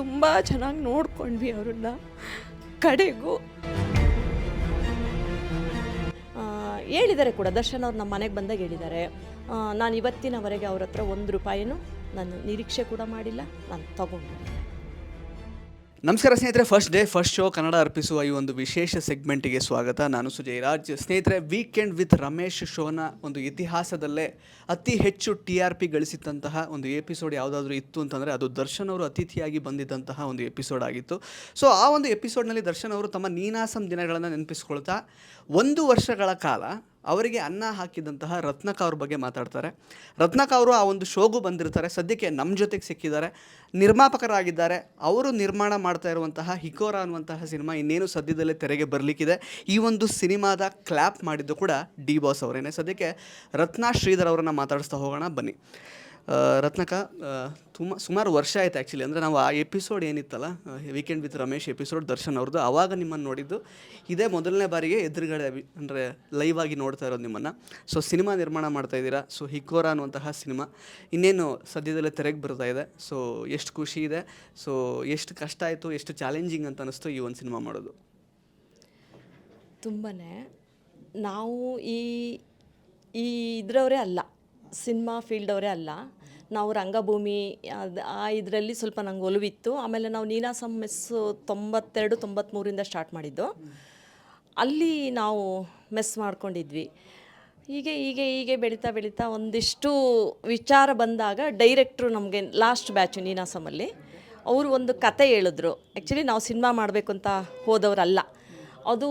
ತುಂಬ ಚೆನ್ನಾಗಿ ನೋಡ್ಕೊಂಡ್ವಿ ಅವ್ರನ್ನ. ಕಡೆಗೂ. ಹೇಳಿದ್ದಾರೆ ಕೂಡ, ದರ್ಶನ್ ಅವ್ರು ನಮ್ಮ ಮನೆಗೆ ಬಂದಾಗ ಹೇಳಿದ್ದಾರೆ. ನಾನು ಇವತ್ತಿನವರೆಗೆ ಅವ್ರ ಹತ್ರ ಒಂದು ರೂಪಾಯಿನೂ ನಾನು ನಿರೀಕ್ಷೆ ಕೂಡ ಮಾಡಿಲ್ಲ, ನಾನು ತಗೊಂಡು. ನಮಸ್ಕಾರ ಸ್ನೇಹಿತರೆ first day first show Kannada ಅರ್ಪಿಸುವ ಈ ಒಂದು ವಿಶೇಷ ಸೆಗ್ಮೆಂಟಿಗೆ ಸ್ವಾಗತ. ನಾನು ಸುಜಯ್ ರಾಜ್. ಸ್ನೇಹಿತರೆ ವೀಕೆಂಡ್ ವಿತ್ ರಮೇಶ್ ಶೋನ ಒಂದು ಇತಿಹಾಸದಲ್ಲೇ ಅತಿ ಹೆಚ್ಚು ಟಿ ಆರ್ ಪಿ ಗಳಿಸಿದಂತಹ ಒಂದು ಎಪಿಸೋಡ್ ಯಾವುದಾದ್ರೂ ಇತ್ತು ಅಂತಂದರೆ ಅದು ದರ್ಶನ್ ಅವರು ಅತಿಥಿಯಾಗಿ ಬಂದಿದ್ದಂತಹ ಒಂದು ಎಪಿಸೋಡ್ ಆಗಿತ್ತು. ಸೊ ಆ ಒಂದು ಎಪಿಸೋಡ್ನಲ್ಲಿ ದರ್ಶನ್ ಅವರು ತಮ್ಮ ನೀನಾಸಂ ದಿನಗಳನ್ನು ನೆನಪಿಸ್ಕೊಳ್ತಾ ಒಂದು ವರ್ಷಗಳ ಕಾಲ ಅವರಿಗೆ ಅನ್ನ ಹಾಕಿದಂತಹ ರತ್ನಕ ಅವ್ರ ಬಗ್ಗೆ ಮಾತಾಡ್ತಾರೆ. ರತ್ನಕ ಅವರು ಆ ಒಂದು ಶೋಗು ಬಂದಿರ್ತಾರೆ. ಸದ್ಯಕ್ಕೆ ನಮ್ಮ ಜೊತೆಗೆ ಸಿಕ್ಕಿದ್ದಾರೆ. ನಿರ್ಮಾಪಕರಾಗಿದ್ದಾರೆ. ಅವರು ನಿರ್ಮಾಣ ಮಾಡ್ತಾ ಇರುವಂತಹ ಹಿಕೋರ ಅನ್ನುವಂತಹ ಸಿನಿಮಾ ಇನ್ನೇನು ಸದ್ಯದಲ್ಲೇ ತೆರೆಗೆ ಬರಲಿಕ್ಕಿದೆ. ಈ ಒಂದು ಸಿನಿಮಾದ ಕ್ಲ್ಯಾಪ್ ಮಾಡಿದ್ದು ಕೂಡ ಡಿ ಬಾಸ್ ಅವರೇನೆ. ಸದ್ಯಕ್ಕೆ ರತ್ನಾ ಶ್ರೀಧರ್ ಅವರನ್ನು ಮಾತಾಡಿಸ್ತಾ ಹೋಗೋಣ. ಬನ್ನಿ. ರತ್ನಕ ತುಂಬ ಸುಮಾರು ವರ್ಷ ಆಯಿತು ಆ್ಯಕ್ಚುಲಿ ಅಂದರೆ ನಾವು ಆ episode ಏನಿತ್ತಲ್ಲ weekend with Ramesh episode Darshan ಅವ್ರದ್ದು ಆವಾಗ ನಿಮ್ಮನ್ನು ನೋಡಿದ್ದು. ಇದೇ ಮೊದಲನೇ ಬಾರಿಗೆ ಎದುರುಗಡೆ ಅಂದರೆ ಲೈವ್ ಆಗಿ ನೋಡ್ತಾ ಇರೋದು ನಿಮ್ಮನ್ನು. ಸೊ ಸಿನಿಮಾ ನಿರ್ಮಾಣ ಮಾಡ್ತಾ ಇದ್ದೀರಾ? ಸೊ ಹಿಕೋರಾ ಅನ್ನುವಂತಹ ಸಿನಿಮಾ. ಇನ್ನೇನು ಸದ್ಯದಲ್ಲೇ ತೆರೆಗೆ ಬರ್ತಾ ಇದೆ. ಸೊ ಎಷ್ಟು ಖುಷಿ ಇದೆ. ಸೊ ಎಷ್ಟು ಕಷ್ಟ ಆಯಿತು, ಎಷ್ಟು ಚಾಲೆಂಜಿಂಗ್ ಅಂತ ಅನ್ನಿಸ್ತು ಈ ಒಂದು ಸಿನಿಮಾ ಮಾಡೋದು. ತುಂಬಾ ನಾವು ಈ ಈ ಇದರವರೇ ಅಲ್ಲ. ಸಿನಿಮಾ ಫೀಲ್ಡವರೇ ಅಲ್ಲ. ನಾವು ರಂಗಭೂಮಿ, ಅದು ಆ ಇದರಲ್ಲಿ ಸ್ವಲ್ಪ ನಂಗೆ ಒಲವಿತ್ತು. ಆಮೇಲೆ ನಾವು ನೀನಾಸಂ ಮೆಸ್ಸು ತೊಂಬತ್ತೆರಡು ತೊಂಬತ್ತ್ಮೂರಿಂದ ಸ್ಟಾರ್ಟ್ ಮಾಡಿದ್ದು. ಅಲ್ಲಿ ನಾವು ಮೆಸ್ ಮಾಡ್ಕೊಂಡಿದ್ವಿ. ಹೀಗೆ ಹೀಗೆ ಹೀಗೆ ಬೆಳೀತಾ ಬೆಳೀತಾ ಒಂದಿಷ್ಟು ವಿಚಾರ ಬಂದಾಗ ಡೈರೆಕ್ಟ್ರು ನಮಗೆ ಲಾಸ್ಟ್ ಬ್ಯಾಚು ನೀನಾಸಮಲ್ಲಿ ಅವರು ಒಂದು ಕತೆ ಹೇಳಿದ್ರು. ಆ್ಯಕ್ಚುಲಿ ನಾವು ಸಿನಿಮಾ ಮಾಡಬೇಕು ಅಂತ ಹೋದವರಲ್ಲ. ಅದು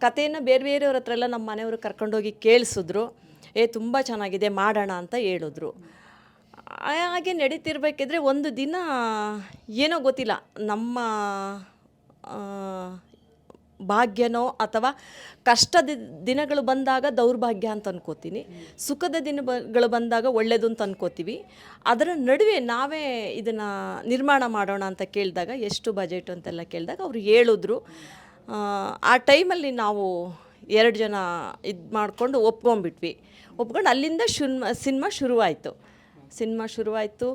ಕಥೆಯನ್ನು ಬೇರೆ ಬೇರೆಯವ್ರ ಹತ್ರ ಎಲ್ಲ ನಮ್ಮ ಮನೆಯವರು ಕರ್ಕೊಂಡೋಗಿ ಕೇಳಿಸಿದ್ರು. ಏ, ತುಂಬ ಚೆನ್ನಾಗಿದೆ, ಮಾಡೋಣ ಅಂತ ಹೇಳಿದ್ರು. ಹಾಗೆ ನಡೀತಿರ್ಬೇಕಿದ್ರೆ ಒಂದು ದಿನ ಏನೋ ಗೊತ್ತಿಲ್ಲ, ನಮ್ಮ ಭಾಗ್ಯನೋ ಅಥವಾ ಕಷ್ಟದ ದಿನಗಳು ಬಂದಾಗ ದೌರ್ಭಾಗ್ಯ ಅಂತ ಅನ್ಕೋತೀನಿ. ಸುಖದ ದಿನಗಳು ಬಂದಾಗ ಒಳ್ಳೆಯದು ಅಂತ ಅನ್ಕೋತೀವಿ. ಅದರ ನಡುವೆ ನಾವೇ ಇದನ್ನು ನಿರ್ಮಾಣ ಮಾಡೋಣ ಅಂತ ಕೇಳಿದಾಗ, ಎಷ್ಟು ಬಜೆಟ್ ಅಂತೆಲ್ಲ ಕೇಳಿದಾಗ ಅವರು ಹೇಳಿದ್ರು. ಆ ಟೈಮಲ್ಲಿ ನಾವು ಎರಡು ಜನ ಇದು ಮಾಡಿಕೊಂಡು ಒಪ್ಕೊಂಡ್ಬಿಟ್ವಿ. ಒಪ್ಕೊಂಡು ಅಲ್ಲಿಂದ ಶುನ್ಮ ಸಿನಿಮಾ ಶುರುವಾಯಿತು. ಸಿನಿಮಾ ಶುರುವಾಯಿತು.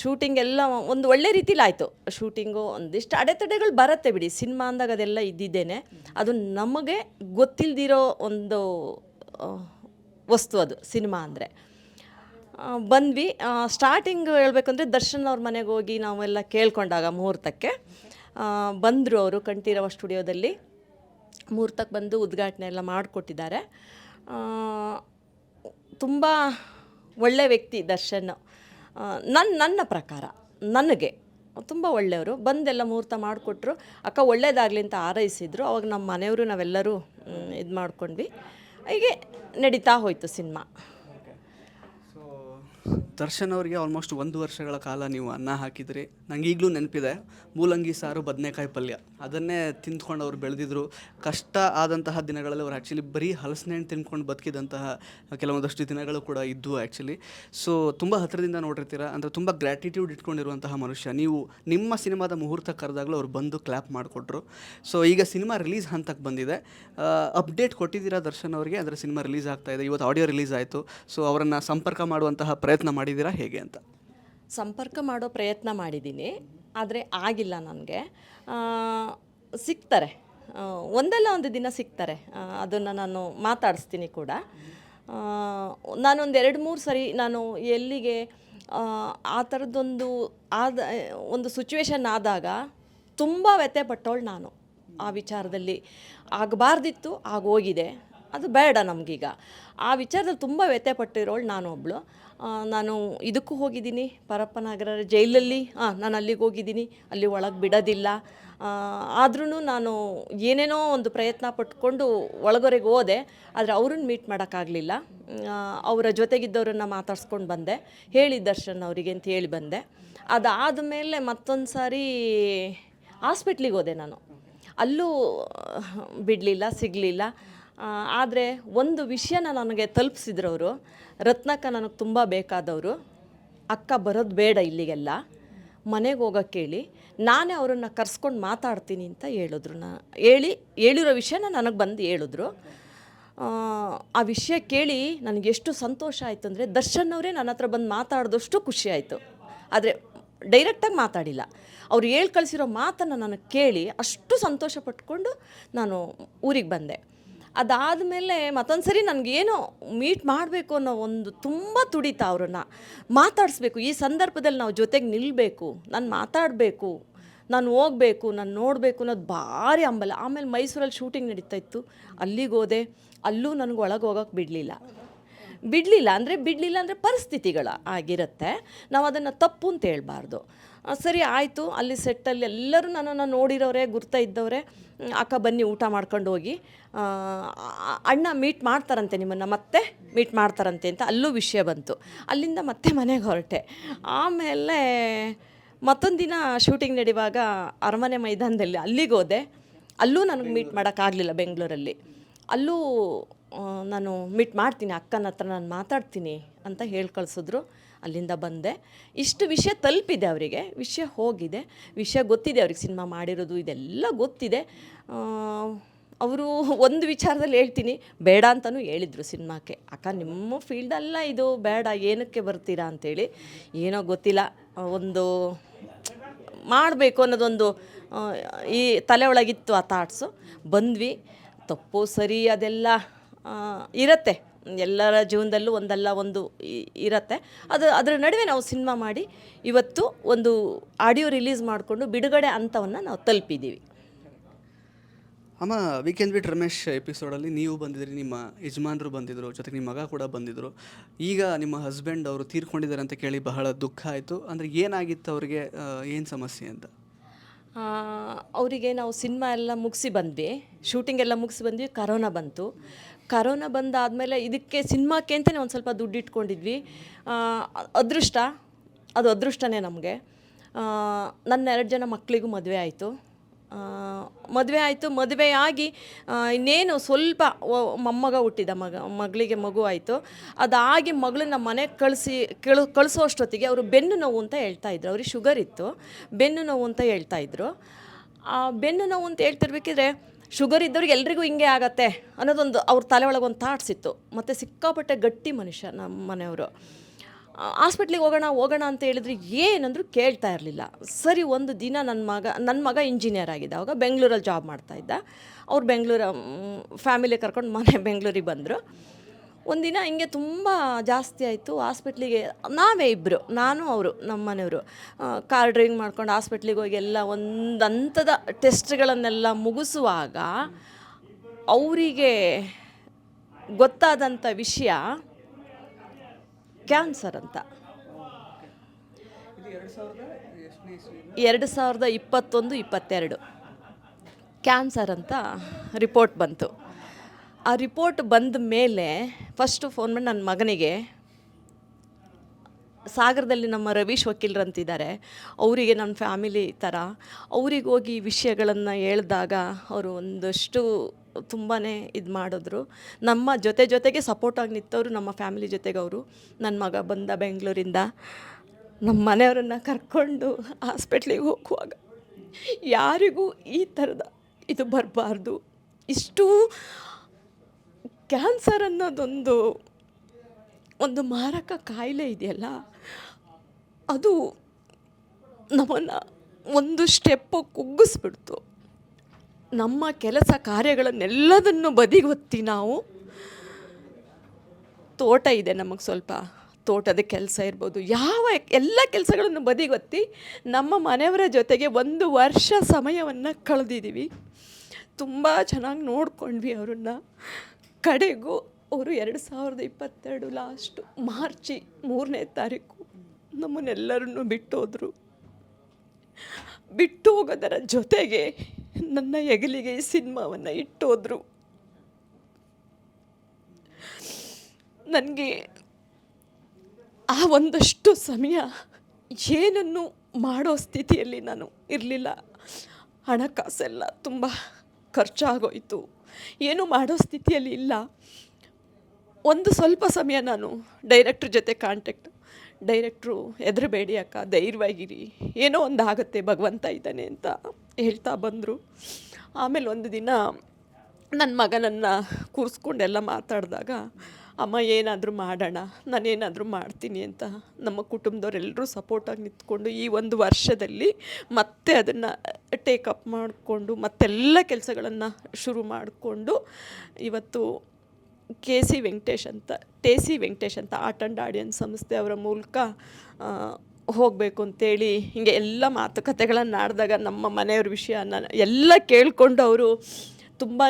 ಶೂಟಿಂಗ್ ಎಲ್ಲ ಒಂದು ಒಳ್ಳೆ ರೀತಿಲಿ ಆಯಿತು. ಶೂಟಿಂಗು ಒಂದಿಷ್ಟು ಅಡೆತಡೆಗಳು ಬರುತ್ತೆ ಬಿಡಿ. ಸಿನಿಮಾ ಅಂದಾಗ ಅದೆಲ್ಲ ಇದ್ದಿದ್ದೇನೆ. ಅದು ನಮಗೆ ಗೊತ್ತಿಲ್ದಿರೋ ಒಂದು ವಸ್ತು ಅದು ಸಿನಿಮಾ ಅಂದರೆ. ಬಂದ್ವಿ. ಸ್ಟಾರ್ಟಿಂಗ್ ಹೇಳ್ಬೇಕಂದ್ರೆ ದರ್ಶನ್ ಅವ್ರ ಮನೆಗೆ ಹೋಗಿ ನಾವೆಲ್ಲ ಕೇಳ್ಕೊಂಡಾಗ ಮುಹೂರ್ತಕ್ಕೆ ಬಂದರು ಅವರು ಕಂಠೀರವ ಸ್ಟುಡಿಯೋದಲ್ಲಿ. ಮುಹೂರ್ತಕ್ಕೆ ಬಂದು ಉದ್ಘಾಟನೆ ಎಲ್ಲ ಮಾಡಿಕೊಟ್ಟಿದ್ದಾರೆ. ತುಂಬ ಒಳ್ಳೆ ವ್ಯಕ್ತಿ ದರ್ಶನ್. ನನ್ನ ನನ್ನ ಪ್ರಕಾರ, ನನಗೆ ತುಂಬ ಒಳ್ಳೆಯವರು. ಬಂದೆಲ್ಲ ಮುಹೂರ್ತ ಮಾಡಿಕೊಟ್ರು. ಅಕ್ಕ ಒಳ್ಳೇದಾಗಲಿ ಅಂತ ಆರೈಸಿದ್ರು ಅವಾಗ ನಮ್ಮ ಮನೆಯವರು ನಾವೆಲ್ಲರೂ ಇದು ಮಾಡ್ಕೊಂಡ್ವಿ. ಹೀಗೆ ನಡೀತಾ ಹೋಯಿತು ಸಿನಿಮಾ. ದರ್ಶನ್ ಅವರಿಗೆ ಆಲ್ಮೋಸ್ಟ್ ಒಂದು ವರ್ಷಗಳ ಕಾಲ ನೀವು ಅನ್ನ ಹಾಕಿದ್ರಿ. ನಂಗೆ ಈಗಲೂ ನೆನಪಿದೆ. ಮೂಲಂಗಿ ಸಾರು ಬದನೆಕಾಯಿ ಪಲ್ಯ. ಅದನ್ನೇ ತಿಂದ್ಕೊಂಡು ಅವ್ರು ಬೆಳೆದಿದ್ರು. ಕಷ್ಟ ಆದಂತಹ ದಿನಗಳಲ್ಲಿ ಅವ್ರು ಆ್ಯಕ್ಚುಲಿ ಬರೀ ಹಲಸಿನ ಹಣ್ಣು ತಿನ್ಕೊಂಡು ಬದುಕಿದಂತಹ ಕೆಲವೊಂದಷ್ಟು ದಿನಗಳು ಕೂಡ ಇದ್ದು ಆ್ಯಕ್ಚುಲಿ ಸೊ ತುಂಬ ಹತ್ತಿರದಿಂದ ನೋಡಿರ್ತೀರ? ಅಂದರೆ ತುಂಬ ಗ್ರ್ಯಾಟಿಟ್ಯೂಡ್ ಇಟ್ಕೊಂಡಿರುವಂತಹ ಮನುಷ್ಯ. ನೀವು ನಿಮ್ಮ ಸಿನಿಮಾದ ಮುಹೂರ್ತ ಕರೆದಾಗಲೂ ಅವ್ರು ಬಂದು ಕ್ಲ್ಯಾಪ್ ಮಾಡಿಕೊಟ್ರು. ಸೊ ಈಗ ಸಿನಿಮಾ ರಿಲೀಸ್ ಹಂತಕ್ಕೆ ಬಂದಿದೆ. ಅಪ್ಡೇಟ್ ಕೊಟ್ಟಿದ್ದೀರಾ ದರ್ಶನ್ ಅವರಿಗೆ? ಅಂದರೆ ಸಿನಿಮಾ ರಿಲೀಸ್ ಆಗ್ತಾ ಇದೆ. ಇವತ್ತು ಆಡಿಯೋ ರಿಲೀಸ್ ಆಯಿತು. ಸೊ ಅವರನ್ನು ಸಂಪರ್ಕ ಮಾಡುವಂತಹ ಪ್ರಯತ್ನ ಮಾಡಿದ್ದೀರಾ ಹೇಗೆ ಅಂತ? ಸಂಪರ್ಕ ಮಾಡೋ ಪ್ರಯತ್ನ ಮಾಡಿದ್ದೀನಿ. ಆದರೆ ಆಗಿಲ್ಲ ನನಗೆ. ಸಿಗ್ತಾರೆ. ಒಂದಲ್ಲ ಒಂದು ದಿನ ಸಿಗ್ತಾರೆ. ಅದನ್ನು ನಾನು ಮಾತಾಡಿಸ್ತೀನಿ ಕೂಡ. ನಾನೊಂದು ಎರಡು ಮೂರು ಸರಿ ನಾನು ಎಲ್ಲಿಗೆ ಆ, ಥರದ್ದೊಂದು ಆದ ಒಂದು ಸಿಚುವೇಶನ್ ಆದಾಗ ತುಂಬ ವ್ಯಥೆ ಪಟ್ಟವಳು ನಾನು. ಆ ವಿಚಾರದಲ್ಲಿ ಆಗಬಾರ್ದಿತ್ತು ಆಗೋಗಿದೆ. ಅದು ಬೇಡ ನಮಗೀಗ. ಆ ವಿಚಾರದಲ್ಲಿ ತುಂಬ ವ್ಯಥೆ ಪಟ್ಟಿರೋಳು ನಾನು ಒಬ್ಬಳು ನಾನು ಇದಕ್ಕೂ ಹೋಗಿದ್ದೀನಿ ಪರಪ್ಪನಗರ ಜೈಲಲ್ಲಿ. ಹಾಂ ನಾನು ಅಲ್ಲಿಗೆ ಹೋಗಿದ್ದೀನಿ ಅಲ್ಲಿ ಒಳಗೆ ಬಿಡೋದಿಲ್ಲ. ಆದ್ರೂ ನಾನು ಏನೇನೋ ಒಂದು ಪ್ರಯತ್ನ ಪಟ್ಕೊಂಡು ಒಳಗೊರೆಗೆ ಹೋದೆ, ಆದರೆ ಅವ್ರನ್ನ ಮೀಟ್ ಮಾಡೋಕ್ಕಾಗಲಿಲ್ಲ. ಅವರ ಜೊತೆಗಿದ್ದವರನ್ನು ಮಾತಾಡ್ಸ್ಕೊಂಡು ಬಂದೆ, ಹೇಳಿ ದರ್ಶನ್ ಅವರಿಗೆ ಅಂತ ಹೇಳಿ ಬಂದೆ. ಅದಾದ ಮೇಲೆ ಮತ್ತೊಂದು ಸಾರಿ ಹಾಸ್ಪಿಟ್ಲಿಗೆ ಹೋದೆ ನಾನು. ಅಲ್ಲೂ ಬಿಡಲಿಲ್ಲ, ಸಿಗಲಿಲ್ಲ. ಆದರೆ ಒಂದು ವಿಷಯನ ನನಗೆ ತಲುಪಿಸಿದ್ರವರು ರತ್ನಕ್ಕ ನನಗೆ ತುಂಬ ಬೇಕಾದವರು. ಅಕ್ಕ ಬರೋದು ಬೇಡ ಇಲ್ಲಿಗೆಲ್ಲ. ಮನೆಗೆ ಹೋಗೋಕ್ಕೆ ಹೇಳಿ ನಾನೇ ಅವರನ್ನು ಕರ್ಸ್ಕೊಂಡು ಮಾತಾಡ್ತೀನಿ ಅಂತ ಹೇಳಿದ್ರು. ನಾ ಹೇಳಿ ಹೇಳಿರೋ ವಿಷಯನ ನನಗೆ ಬಂದು ಹೇಳಿದ್ರು. ಆ, ವಿಷಯ ಕೇಳಿ ನನಗೆ ಎಷ್ಟು ಸಂತೋಷ ಆಯಿತು ಅಂದರೆ ದರ್ಶನ್ ಅವರೇ ನನ್ನ ಹತ್ರ ಬಂದು ಮಾತಾಡಿದಷ್ಟು ಖುಷಿ ಆಯಿತು. ಆದರೆ ಡೈರೆಕ್ಟಾಗಿ ಮಾತಾಡಿಲ್ಲ. ಅವ್ರು ಹೇಳಿ ಕಳಿಸಿರೋ ಮಾತನ್ನು ನನಗೆ ಕೇಳಿ ಅಷ್ಟು ಸಂತೋಷ ಪಟ್ಕೊಂಡು ನಾನು ಊರಿಗೆ ಬಂದೆ. ಅದಾದಮೇಲೆ ಮತ್ತೊಂದು ಸರಿ ನನಗೇನೋ ಮೀಟ್ ಮಾಡಬೇಕು ಅನ್ನೋ ಒಂದು ತುಂಬ ತುಡಿತ ಅವ್ರನ್ನ. ಮಾತಾಡಿಸ್ಬೇಕು. ಈ ಸಂದರ್ಭದಲ್ಲಿ ನಾವು ಜೊತೆಗೆ ನಿಲ್ಲಬೇಕು ನಾನು ಮಾತಾಡಬೇಕು. ನಾನು ಹೋಗಬೇಕು. ನಾನು ನೋಡಬೇಕು ಅನ್ನೋದು ಭಾರಿ ಹಂಬಲ. ಆಮೇಲೆ ಮೈಸೂರಲ್ಲಿ ಶೂಟಿಂಗ್ ನಡೀತಾ ಇತ್ತು. ಅಲ್ಲಿಗೆ ಹೋದೆ. ಅಲ್ಲೂ ನನಗೆ ಒಳಗೆ ಹೋಗೋಕೆ ಬಿಡಲಿಲ್ಲ. ಬಿಡಲಿಲ್ಲ ಅಂದರೆ ಬಿಡಲಿಲ್ಲ ಅಂದರೆ ಪರಿಸ್ಥಿತಿಗಳ ಆಗಿರುತ್ತೆ ನಾವು ಅದನ್ನು ತಪ್ಪು ಅಂತ ಹೇಳ್ಬಾರ್ದು. ಸರಿ ಆಯಿತು, ಅಲ್ಲಿ ಸೆಟ್ಟಲ್ಲಿ ಎಲ್ಲರೂ ನನ್ನನ್ನು ನೋಡಿರೋರೆ, ಗುರ್ತ ಇದ್ದವರೇ. ಅಕ್ಕ ಬನ್ನಿ, ಊಟ ಮಾಡ್ಕೊಂಡು ಹೋಗಿ. ಅಣ್ಣ ಮೀಟ್ ಮಾಡ್ತಾರಂತೆ ನಿಮ್ಮನ್ನು, ಮತ್ತೆ ಮೀಟ್ ಮಾಡ್ತಾರಂತೆ ಅಂತ ಅಲ್ಲೂ ವಿಷಯ ಬಂತು. ಅಲ್ಲಿಂದ ಮತ್ತೆ ಮನೆಗೆ ಹೊರಟೆ. ಆಮೇಲೆ ಮತ್ತೊಂದು ದಿನ ಶೂಟಿಂಗ್ ನಡೆಯುವಾಗ ಅರಮನೆ ಮೈದಾನದಲ್ಲಿ ಅಲ್ಲಿಗೆ ಹೋದೆ. ಅಲ್ಲೂ ನನಗೆ ಮೀಟ್ ಮಾಡೋಕ್ಕಾಗಲಿಲ್ಲ ಬೆಂಗಳೂರಲ್ಲಿ. ಅಲ್ಲೂ ನಾನು ಮೀಟ್ ಮಾಡ್ತೀನಿ, ಅಕ್ಕನ ಹತ್ರ ನಾನು ಮಾತಾಡ್ತೀನಿ ಅಂತ ಹೇಳಿ ಕಳಿಸಿದ್ರು. ಅಲ್ಲಿಂದ ಬಂದೆ. ಇಷ್ಟು ವಿಷಯ ತಲುಪಿದೆ ಅವರಿಗೆ, ವಿಷಯ ಹೋಗಿದೆ, ವಿಷಯ ಗೊತ್ತಿದೆ ಅವ್ರಿಗೆ ಸಿನಿಮಾ ಮಾಡಿರೋದು, ಇದೆಲ್ಲ ಗೊತ್ತಿದೆ. ಅವರು ಒಂದು ವಿಚಾರದಲ್ಲಿ ಹೇಳ್ತೀನಿ, ಬೇಡ ಅಂತಲೂ ಹೇಳಿದರು ಸಿನಿಮಾಕ್ಕೆ. ಅಕ್ಕ, ನಿಮ್ಮ ಫೀಲ್ಡಲ್ಲ ಇದು, ಬೇಡ, ಏನಕ್ಕೆ ಬರ್ತೀರಾ ಅಂತೇಳಿ. ಏನೋ ಗೊತ್ತಿಲ್ಲ, ಒಂದು ಮಾಡಬೇಕು ಅನ್ನೋದೊಂದು ಈ ತಲೆ ಒಳಗಿತ್ತು ಆ ಥಾಟ್ಸು ಬಂದ್ವಿ. ತಪ್ಪು, ಸರಿ, ಅದೆಲ್ಲ ಇರತ್ತೆ. ಎಲ್ಲರ ಜೀವನದಲ್ಲೂ ಒಂದಲ್ಲ ಒಂದು ಇರತ್ತೆ. ಅದು ಅದರ ನಡುವೆ ನಾವು ಸಿನಿಮಾ ಮಾಡಿ ಇವತ್ತು ಒಂದು ಆಡಿಯೋ ರಿಲೀಸ್ ಮಾಡಿಕೊಂಡು ಬಿಡುಗಡೆ ಹಂತವನ್ನು ನಾವು ತಲುಪಿದ್ದೀವಿ. ಅಮ್ಮ ವೀಕೆಂಡ್ ವಿತ್ ರಮೇಶ್ ಎಪಿಸೋಡಲ್ಲಿ ನೀವು ಬಂದಿದ್ರಿ ನಿಮ್ಮ ಯಜಮಾನರು ಬಂದಿದ್ದರು ಜೊತೆಗೆ ನಿಮ್ಮ ಮಗ ಕೂಡ ಬಂದಿದ್ದರು ಈಗ ನಿಮ್ಮ ಹಸ್ಬೆಂಡ್ ಅವರು ತೀರ್ಕೊಂಡಿದ್ದಾರೆ ಅಂತ ಕೇಳಿ ಬಹಳ ದುಃಖ ಆಯಿತು. ಅಂದರೆ ಏನಾಗಿತ್ತು ಅವರಿಗೆ ಏನು ಸಮಸ್ಯೆ ಅಂತ? ಅವರಿಗೆ ನಾವು ಸಿನಿಮಾ ಎಲ್ಲ ಮುಗಿಸಿ ಬಂದ್ವಿ. ಶೂಟಿಂಗ್ ಎಲ್ಲ ಮುಗಿಸಿ ಬಂದ್ವಿ ಕರೋನಾ ಬಂತು. ಕರೋನಾ ಬಂದಾದಮೇಲೆ ಇದಕ್ಕೆ ಸಿನಿಮಾಕ್ಕೆ ಅಂತಲೇ ಒಂದು ಸ್ವಲ್ಪ ದುಡ್ಡು ಇಟ್ಕೊಂಡಿದ್ವಿ. ಅದೃಷ್ಟ, ಅದು ಅದೃಷ್ಟನೇ ನಮಗೆ. ನನ್ನ ಎರಡು ಜನ ಮಕ್ಕಳಿಗೂ ಮದುವೆ ಆಯಿತು. ಮದುವೆ ಆಯಿತು, ಮದುವೆ ಆಗಿ ಇನ್ನೇನು ಸ್ವಲ್ಪ ಮೊಮ್ಮಗ ಹುಟ್ಟಿದ ಮಗ, ಮಗಳಿಗೆ ಮಗು ಆಯಿತು. ಅದಾಗಿ ಮಗಳನ್ನ ಮನೆಗೆ ಕಳಿಸಿ, ಕಳ, ಕಳಿಸೋಷ್ಟೊತ್ತಿಗೆ ಅವರು ಬೆನ್ನು ನೋವು ಅಂತ ಹೇಳ್ತಾ ಇದ್ರು. ಅವ್ರಿಗೆ ಶುಗರ್ ಇತ್ತು. ಬೆನ್ನು ನೋವು ಅಂತ ಹೇಳ್ತಾ ಇದ್ರು. ಬೆನ್ನು ನೋವು ಅಂತ ಹೇಳ್ತಿರ್ಬೇಕಿದ್ರೆ ಶುಗರ್ ಇದ್ದವ್ರಿಗೆ ಎಲ್ರಿಗೂ ಹಿಂಗೆ ಆಗತ್ತೆ ಅನ್ನೋದೊಂದು ಅವ್ರ ತಲೆ ಒಳಗೊಂದು ಥಾಟ್ಸ್ ಇತ್ತು. ಮತ್ತು ಸಿಕ್ಕಾಪಟ್ಟೆ ಗಟ್ಟಿ ಮನುಷ್ಯ ನಮ್ಮ ಮನೆಯವರು. ಹಾಸ್ಪಿಟ್ಲಿಗೆ ಹೋಗೋಣ ಹೋಗೋಣ ಅಂತ ಹೇಳಿದ್ರೆ ಏನಂದ್ರು ಕೇಳ್ತಾ ಇರಲಿಲ್ಲ. ಸರಿ, ಒಂದು ದಿನ ನನ್ನ ಮಗ ನನ್ನ ಮಗ ಇಂಜಿನಿಯರ್ ಆಗಿದ್ದ ಅವಾಗ ಬೆಂಗಳೂರಲ್ಲಿ ಜಾಬ್ ಮಾಡ್ತಾಯಿದ್ದ ಅವ್ರು ಬೆಂಗಳೂರು ಫ್ಯಾಮಿಲಿ ಕರ್ಕೊಂಡು ಮನೆ ಬೆಂಗಳೂರಿಗೆ ಬಂದರು. ಒಂದಿನ ಹಿಂಗೆ ತುಂಬ ಜಾಸ್ತಿ ಆಯಿತು. ಹಾಸ್ಪಿಟ್ಲಿಗೆ ನಾವೇ ಇಬ್ಬರು ನಾನು ಅವರು ನಮ್ಮನೆಯವರು. ಕಾರ್ ಡ್ರೈವಿಂಗ್ ಮಾಡ್ಕೊಂಡು ಹಾಸ್ಪಿಟ್ಲಿಗೆ ಹೋಗಿ ಎಲ್ಲ ಒಂದು ಹಂತದ ಟೆಸ್ಟ್ಗಳನ್ನೆಲ್ಲ ಮುಗಿಸುವಾಗ ಅವರಿಗೆ ಗೊತ್ತಾದಂಥ ವಿಷಯ ಕ್ಯಾನ್ಸರ್ ಅಂತ. ಎರಡು ಸಾವಿರದ ಇಪ್ಪತ್ತೊಂದು ಇಪ್ಪತ್ತೆರಡು. ಕ್ಯಾನ್ಸರ್ ಅಂತ ರಿಪೋರ್ಟ್ ಬಂತು. ಆ ರಿಪೋರ್ಟ್ ಬಂದ ಮೇಲೆ ಫಸ್ಟು ಫೋನ್ ಮಾಡಿ ನನ್ನ ಮಗನಿಗೆ, ಸಾಗರದಲ್ಲಿ ನಮ್ಮ ರವೀಶ್ ವಕೀಲರಂತಿದ್ದಾರೆ ಅವರಿಗೆ ನನ್ನ ಫ್ಯಾಮಿಲಿ ಥರ ಅವ್ರಿಗೆ ಹೋಗಿ ವಿಷಯಗಳನ್ನು ಹೇಳಿದಾಗ ಅವರು ಒಂದಷ್ಟು ತುಂಬಾ ಇದು ಮಾಡಿದ್ರು. ನಮ್ಮ ಜೊತೆ ಜೊತೆಗೆ ಸಪೋರ್ಟಾಗಿ ನಿಂತವರು ನಮ್ಮ ಫ್ಯಾಮಿಲಿ ಜೊತೆಗೆ ಅವರು. ನನ್ನ ಮಗ ಬಂದ ಬೆಂಗಳೂರಿಂದ ನಮ್ಮ ಮನೆಯವರನ್ನು ಕರ್ಕೊಂಡು ಹಾಸ್ಪಿಟ್ಲಿಗೆ ಹೋಗುವಾಗ ಯಾರಿಗೂ ಈ ಥರದ ಇದು ಬರಬಾರ್ದು. ಇಷ್ಟು ಕ್ಯಾನ್ಸರ್ ಅನ್ನೋದೊಂದು ಒಂದು ಮಾರಕ ಕಾಯಿಲೆ ಇದೆಯಲ್ಲ? ಅದು ನಮ್ಮನ್ನು ಒಂದು ಸ್ಟೆಪ್ಪು ಕುಗ್ಗಿಸ್ಬಿಡ್ತು. ನಮ್ಮ ಕೆಲಸ ಕಾರ್ಯಗಳನ್ನೆಲ್ಲದನ್ನು ಬದಿಗೊತ್ತಿ ನಾವು ತೋಟ ಇದೆ ನಮಗೆ ಸ್ವಲ್ಪ. ತೋಟದ ಕೆಲಸ ಇರ್ಬೋದು. ಯಾವ ಎಲ್ಲ ಕೆಲಸಗಳನ್ನು ಬದಿಗೊತ್ತಿ ನಮ್ಮ ಮನೆಯವರ ಜೊತೆಗೆ ಒಂದು ವರ್ಷ ಸಮಯವನ್ನು ಕಳೆದಿದ್ದೀವಿ ತುಂಬ ಚೆನ್ನಾಗಿ ನೋಡ್ಕೊಂಡ್ವಿ ಅವರನ್ನು. ಕಡೆಗೂ ಅವರು ಎರಡು ಸಾವಿರದ ಇಪ್ಪತ್ತೆರಡು ಲಾಸ್ಟು ಮಾರ್ಚಿ ಮೂರನೇ ತಾರೀಕು ನಮ್ಮನ್ನೆಲ್ಲರನ್ನು ಬಿಟ್ಟೋದ್ರು. ಬಿಟ್ಟು ಹೋಗೋದರ ಜೊತೆಗೆ ನನ್ನ ಹೆಗಲಿಗೆ ಈ ಸಿನಿಮಾವನ್ನು ಇಟ್ಟೋದ್ರು. ನನಗೆ ಆ ಒಂದಷ್ಟು ಸಮಯ ಏನನ್ನು ಮಾಡೋ ಸ್ಥಿತಿಯಲ್ಲಿ ನಾನು ಇರಲಿಲ್ಲ. ಹಣಕಾಸೆಲ್ಲ ತುಂಬ ಖರ್ಚಾಗೋಯಿತು. ಏನು ಮಾಡೋ ಸ್ಥಿತಿಯಲ್ಲಿ ಇಲ್ಲ. ಒಂದು ಸ್ವಲ್ಪ ಸಮಯ ನಾನು ಡೈರೆಕ್ಟ್ರ್ ಜೊತೆ ಕಾಂಟ್ಯಾಕ್ಟ್ ಡೈರೆಕ್ಟ್ರು ಹೆದರಬೇಡಿ ಅಕ್ಕ, ಧೈರ್ಯವಾಗಿರಿ. ಏನೋ ಒಂದು ಆಗುತ್ತೆ ಭಗವಂತ ಇದ್ದಾನೆ ಅಂತ ಹೇಳ್ತಾ ಬಂದರು. ಆಮೇಲೆ ಒಂದು ದಿನ ನನ್ನ ಮಗನನ್ನು ಕೂರಿಸ್ಕೊಂಡೆಲ್ಲ ಮಾತಾಡಿದಾಗ ಅಮ್ಮ, ಏನಾದರೂ ಮಾಡೋಣ, ನಾನೇನಾದರೂ ಮಾಡ್ತೀನಿ ಅಂತ ನಮ್ಮ ಕುಟುಂಬದವರೆಲ್ಲರೂ ಸಪೋರ್ಟಾಗಿ ನಿಂತ್ಕೊಂಡು ಈ ಒಂದು ವರ್ಷದಲ್ಲಿ ಮತ್ತೆ ಅದನ್ನು ಟೇಕಪ್ ಮಾಡಿಕೊಂಡು ಮತ್ತೆಲ್ಲ ಕೆಲಸಗಳನ್ನು ಶುರು ಮಾಡಿಕೊಂಡು ಇವತ್ತು ಕೆ ಸಿ ವೆಂಕಟೇಶ್ ಅಂತ ಟೆ ಸಿ ವೆಂಕಟೇಶ್ ಅಂತ ಆರ್ಟ್ ಆ್ಯಂಡ್ ಆಡಿಯನ್ಸ್ ಸಂಸ್ಥೆ ಅವರ ಮೂಲಕ ಹೋಗಬೇಕು ಅಂತೇಳಿ ಹೀಗೆ ಎಲ್ಲ ಮಾತುಕತೆಗಳನ್ನು ಆಡಿದಾಗ ನಮ್ಮ ಮನೆಯವ್ರ ವಿಷಯ ನಾನು ಎಲ್ಲ ಕೇಳಿಕೊಂಡು ಅವರು ತುಂಬಾ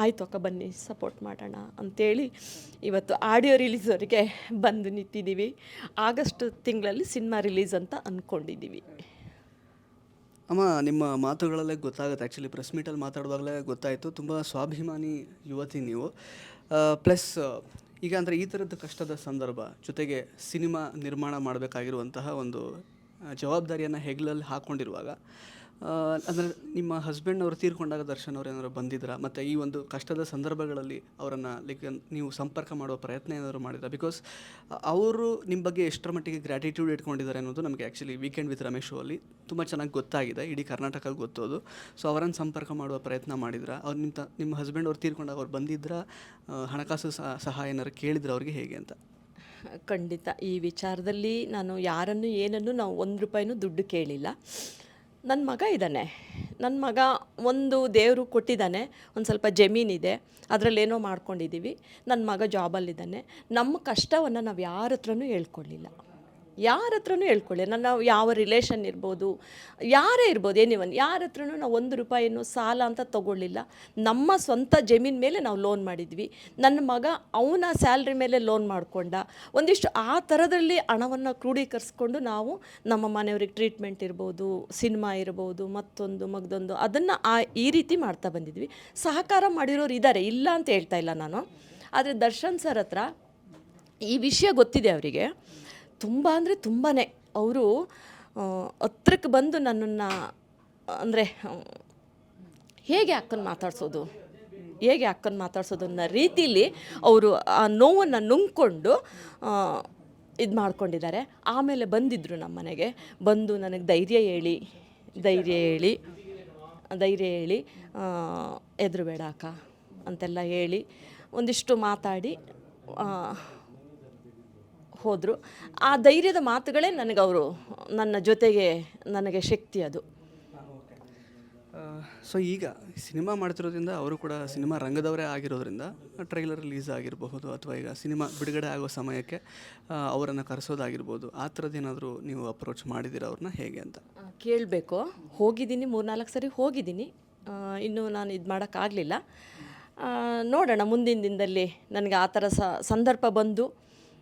ಆಯಿತು ಅಕ್ಕ, ಬನ್ನಿ ಸಪೋರ್ಟ್ ಮಾಡೋಣ ಅಂಥೇಳಿ ಇವತ್ತು ಆಡಿಯೋ ರಿಲೀಸ್ವರೆಗೆ ಬಂದು ನಿಂತಿದ್ದೀವಿ. ಆಗಸ್ಟ್ ತಿಂಗಳಲ್ಲಿ ಸಿನಿಮಾ ರಿಲೀಸ್ ಅಂತ ಅಂದ್ಕೊಂಡಿದ್ದೀವಿ ಅಮ್ಮ, ನಿಮ್ಮ ಮಾತುಗಳಲ್ಲೇ ಗೊತ್ತಾಗುತ್ತೆ. ಆ್ಯಕ್ಚುಲಿ ಪ್ರೆಸ್ ಮೀಟಲ್ಲಿ ಮಾತಾಡುವಾಗಲೇ ಗೊತ್ತಾಯಿತು. ತುಂಬ ಸ್ವಾಭಿಮಾನಿ ಯುವತಿ ನೀವು. ಪ್ಲಸ್ ಈಗ ಅಂದರೆ ಈ ಥರದ್ದು ಕಷ್ಟದ ಸಂದರ್ಭ ಜೊತೆಗೆ ಸಿನಿಮಾ ನಿರ್ಮಾಣ ಮಾಡಬೇಕಾಗಿರುವಂತಹ ಒಂದು ಜವಾಬ್ದಾರಿಯನ್ನು ಹೆಗ್ಲಲ್ಲಿ ಹಾಕ್ಕೊಂಡಿರುವಾಗ ಅಂದರೆ ನಿಮ್ಮ ಹಸ್ಬೆಂಡ್ ಅವರು ತೀರ್ಕೊಂಡಾಗ ದರ್ಶನ್ ಅವ್ರು ಏನಾದ್ರು ಬಂದಿದ್ರಾ? ಮತ್ತು ಈ ಒಂದು ಕಷ್ಟದ ಸಂದರ್ಭಗಳಲ್ಲಿ ಅವರನ್ನು ಲೈಕ್ ನೀವು ಸಂಪರ್ಕ ಮಾಡುವ ಪ್ರಯತ್ನ ಏನಾದರೂ ಮಾಡಿದ್ರಾ? ಬಿಕಾಸ್ ಅವರು ನಿಮ್ಮ ಬಗ್ಗೆ ಎಷ್ಟರ ಮಟ್ಟಿಗೆ ಗ್ರ್ಯಾಟಿಟ್ಯೂಡ್ ಇಟ್ಕೊಂಡಿದ್ದಾರೆ ಅನ್ನೋದು ನಮಗೆ actually weekend with Ramesh show ಅಲ್ಲಿ ತುಂಬ ಚೆನ್ನಾಗಿ ಗೊತ್ತಾಗಿದೆ. ಇಡೀ ಕರ್ನಾಟಕ ಗೊತ್ತೋದು. ಸೊ ಅವರನ್ನು ಸಂಪರ್ಕ ಮಾಡುವ ಪ್ರಯತ್ನ ಮಾಡಿದ್ರಾ? ಅವ್ರು ನಿಮ್ಮ ನಿಮ್ಮ ಹಸ್ಬೆಂಡ್ ಅವ್ರು ತೀರ್ಕೊಂಡಾಗ ಅವ್ರು ಬಂದಿದ್ರಾ? ಹಣಕಾಸು ಸಹಾಯ ಏನಾದ್ರು ಕೇಳಿದ್ರೆ ಅವ್ರಿಗೆ ಹೇಗೆ ಅಂತ? ಖಂಡಿತ. ಈ ವಿಚಾರದಲ್ಲಿ ನಾನು ಯಾರನ್ನು ಏನನ್ನು ನಾವು ಒಂದು ರೂಪಾಯಿನೂ ದುಡ್ಡು ಕೇಳಿಲ್ಲ. ನನ್ನ ಮಗ ಇದ್ದಾನೆ. ನನ್ನ ಮಗ ಒಂದು ದೇವರು ಕೊಟ್ಟಿದ್ದಾನೆ. ಒಂದು ಸ್ವಲ್ಪ ಜಮೀನಿದೆ ಅದರಲ್ಲೇನೋ ಮಾಡ್ಕೊಂಡಿದ್ದೀವಿ. ನನ್ನ ಮಗ ಜಾಬಲ್ಲಿದ್ದಾನೆ ನಮ್ಮ ಕಷ್ಟವನ್ನು ನಾವು ಯಾರ ಹತ್ರನೂ ಹೇಳ್ಕೊಳ್ಳಿಲ್ಲ ಯಾರ ಹತ್ರನೂ ಹೇಳ್ಕೊಳ್ಳಿ ನನ್ನ ಯಾವ ರಿಲೇಷನ್ ಇರ್ಬೋದು, ಯಾರೇ ಇರ್ಬೋದು ಏನಿವನ್ ಯಾರ ಹತ್ರನೂ ನಾವು ಒಂದು ರೂಪಾಯಿನೂ ಸಾಲ ಅಂತ ತೊಗೊಳ್ಳಿಲ್ಲ. ನಮ್ಮ ಸ್ವಂತ ಜಮೀನ್ ಮೇಲೆ ನಾವು ಲೋನ್ ಮಾಡಿದ್ವಿ. ನನ್ನ ಮಗ ಅವನ ಸ್ಯಾಲ್ರಿ ಮೇಲೆ ಲೋನ್ ಮಾಡಿಕೊಂಡ. ಒಂದಿಷ್ಟು ಆ ಥರದಲ್ಲಿ ಹಣವನ್ನು ಕ್ರೋಢೀಕರಿಸ್ಕೊಂಡು ನಾವು ನಮ್ಮ ಮನೆಯವ್ರಿಗೆ ಟ್ರೀಟ್ಮೆಂಟ್ ಇರ್ಬೋದು ಸಿನಿಮಾ ಇರ್ಬೋದು, ಮತ್ತೊಂದು, ಮಗದೊಂದು, ಅದನ್ನು ಆ, ಈ ರೀತಿ ಮಾಡ್ತಾ ಬಂದಿದ್ವಿ. ಸಹಕಾರ ಮಾಡಿರೋರು ಇದ್ದಾರೆ ಇಲ್ಲ ಅಂತ ಹೇಳ್ತಾ ಇಲ್ಲ ನಾನು. ಆದರೆ ದರ್ಶನ್ ಸರ್ ಹತ್ರ ಈ ವಿಷಯ ಗೊತ್ತಿದೆ ಅವರಿಗೆ. ತುಂಬ ಅಂದರೆ ತುಂಬಾ ಅವರು ಹತ್ರಕ್ಕೆ ಬಂದು ನನ್ನನ್ನು, ಅಂದರೆ, ಹೇಗೆ ಅಕ್ಕನ ಮಾತಾಡ್ಸೋದು? ಹೇಗೆ ಅಕ್ಕನ ಮಾತಾಡ್ಸೋದು ಅನ್ನೋ ರೀತಿಲಿ ಅವರು ಆ ನೋವನ್ನು ನುಂಗ್ಕೊಂಡು ಇದು ಮಾಡ್ಕೊಂಡಿದ್ದಾರೆ. ಆಮೇಲೆ ಬಂದಿದ್ದರು ನಮ್ಮ ಮನೆಗೆ. ಬಂದು ನನಗೆ ಧೈರ್ಯ ಹೇಳಿ ಧೈರ್ಯ ಹೇಳಿ ಧೈರ್ಯ ಹೇಳಿ ಎದುರು ಬೇಡ ಅಕ್ಕ ಅಂತೆಲ್ಲ ಹೇಳಿ, ಒಂದಿಷ್ಟು ಮಾತಾಡಿ ಹೋದರು. ಆ ಧೈರ್ಯದ ಮಾತುಗಳೇ ನನಗೆ ಅವರು ನನ್ನ ಜೊತೆಗೆ ನನಗೆ ಶಕ್ತಿ ಅದು. ಸೊ ಈಗ ಸಿನಿಮಾ ಮಾಡ್ತಿರೋದ್ರಿಂದ ಅವರು ಕೂಡ ಸಿನಿಮಾ ರಂಗದವರೇ ಆಗಿರೋದ್ರಿಂದ ಟ್ರೈಲರ್ ರಿಲೀಸ್ ಆಗಿರಬಹುದು ಅಥವಾ ಈಗ ಸಿನಿಮಾ ಬಿಡುಗಡೆ ಆಗೋ ಸಮಯಕ್ಕೆ ಅವರನ್ನು ಕರೆಸೋದಾಗಿರ್ಬೋದು. ಆ ಥರದ್ದು ಏನಾದರೂ ನೀವು ಅಪ್ರೋಚ್ ಮಾಡಿದ್ದೀರಾ ಅವ್ರನ್ನ? ಹೇಗೆ ಅಂತ? ಕೇಳಬೇಕು. ಹೋಗಿದ್ದೀನಿ ಮೂರ್ನಾಲ್ಕು ಸರಿ ಹೋಗಿದ್ದೀನಿ. ಇನ್ನೂ ನಾನು ಇದು ಮಾಡೋಕ್ಕಾಗಲಿಲ್ಲ. ನೋಡೋಣ ಮುಂದಿನ ದಿನದಲ್ಲಿ ನನಗೆ ಆ ಥರ ಸ ಸಂದರ್ಭ ಬಂದು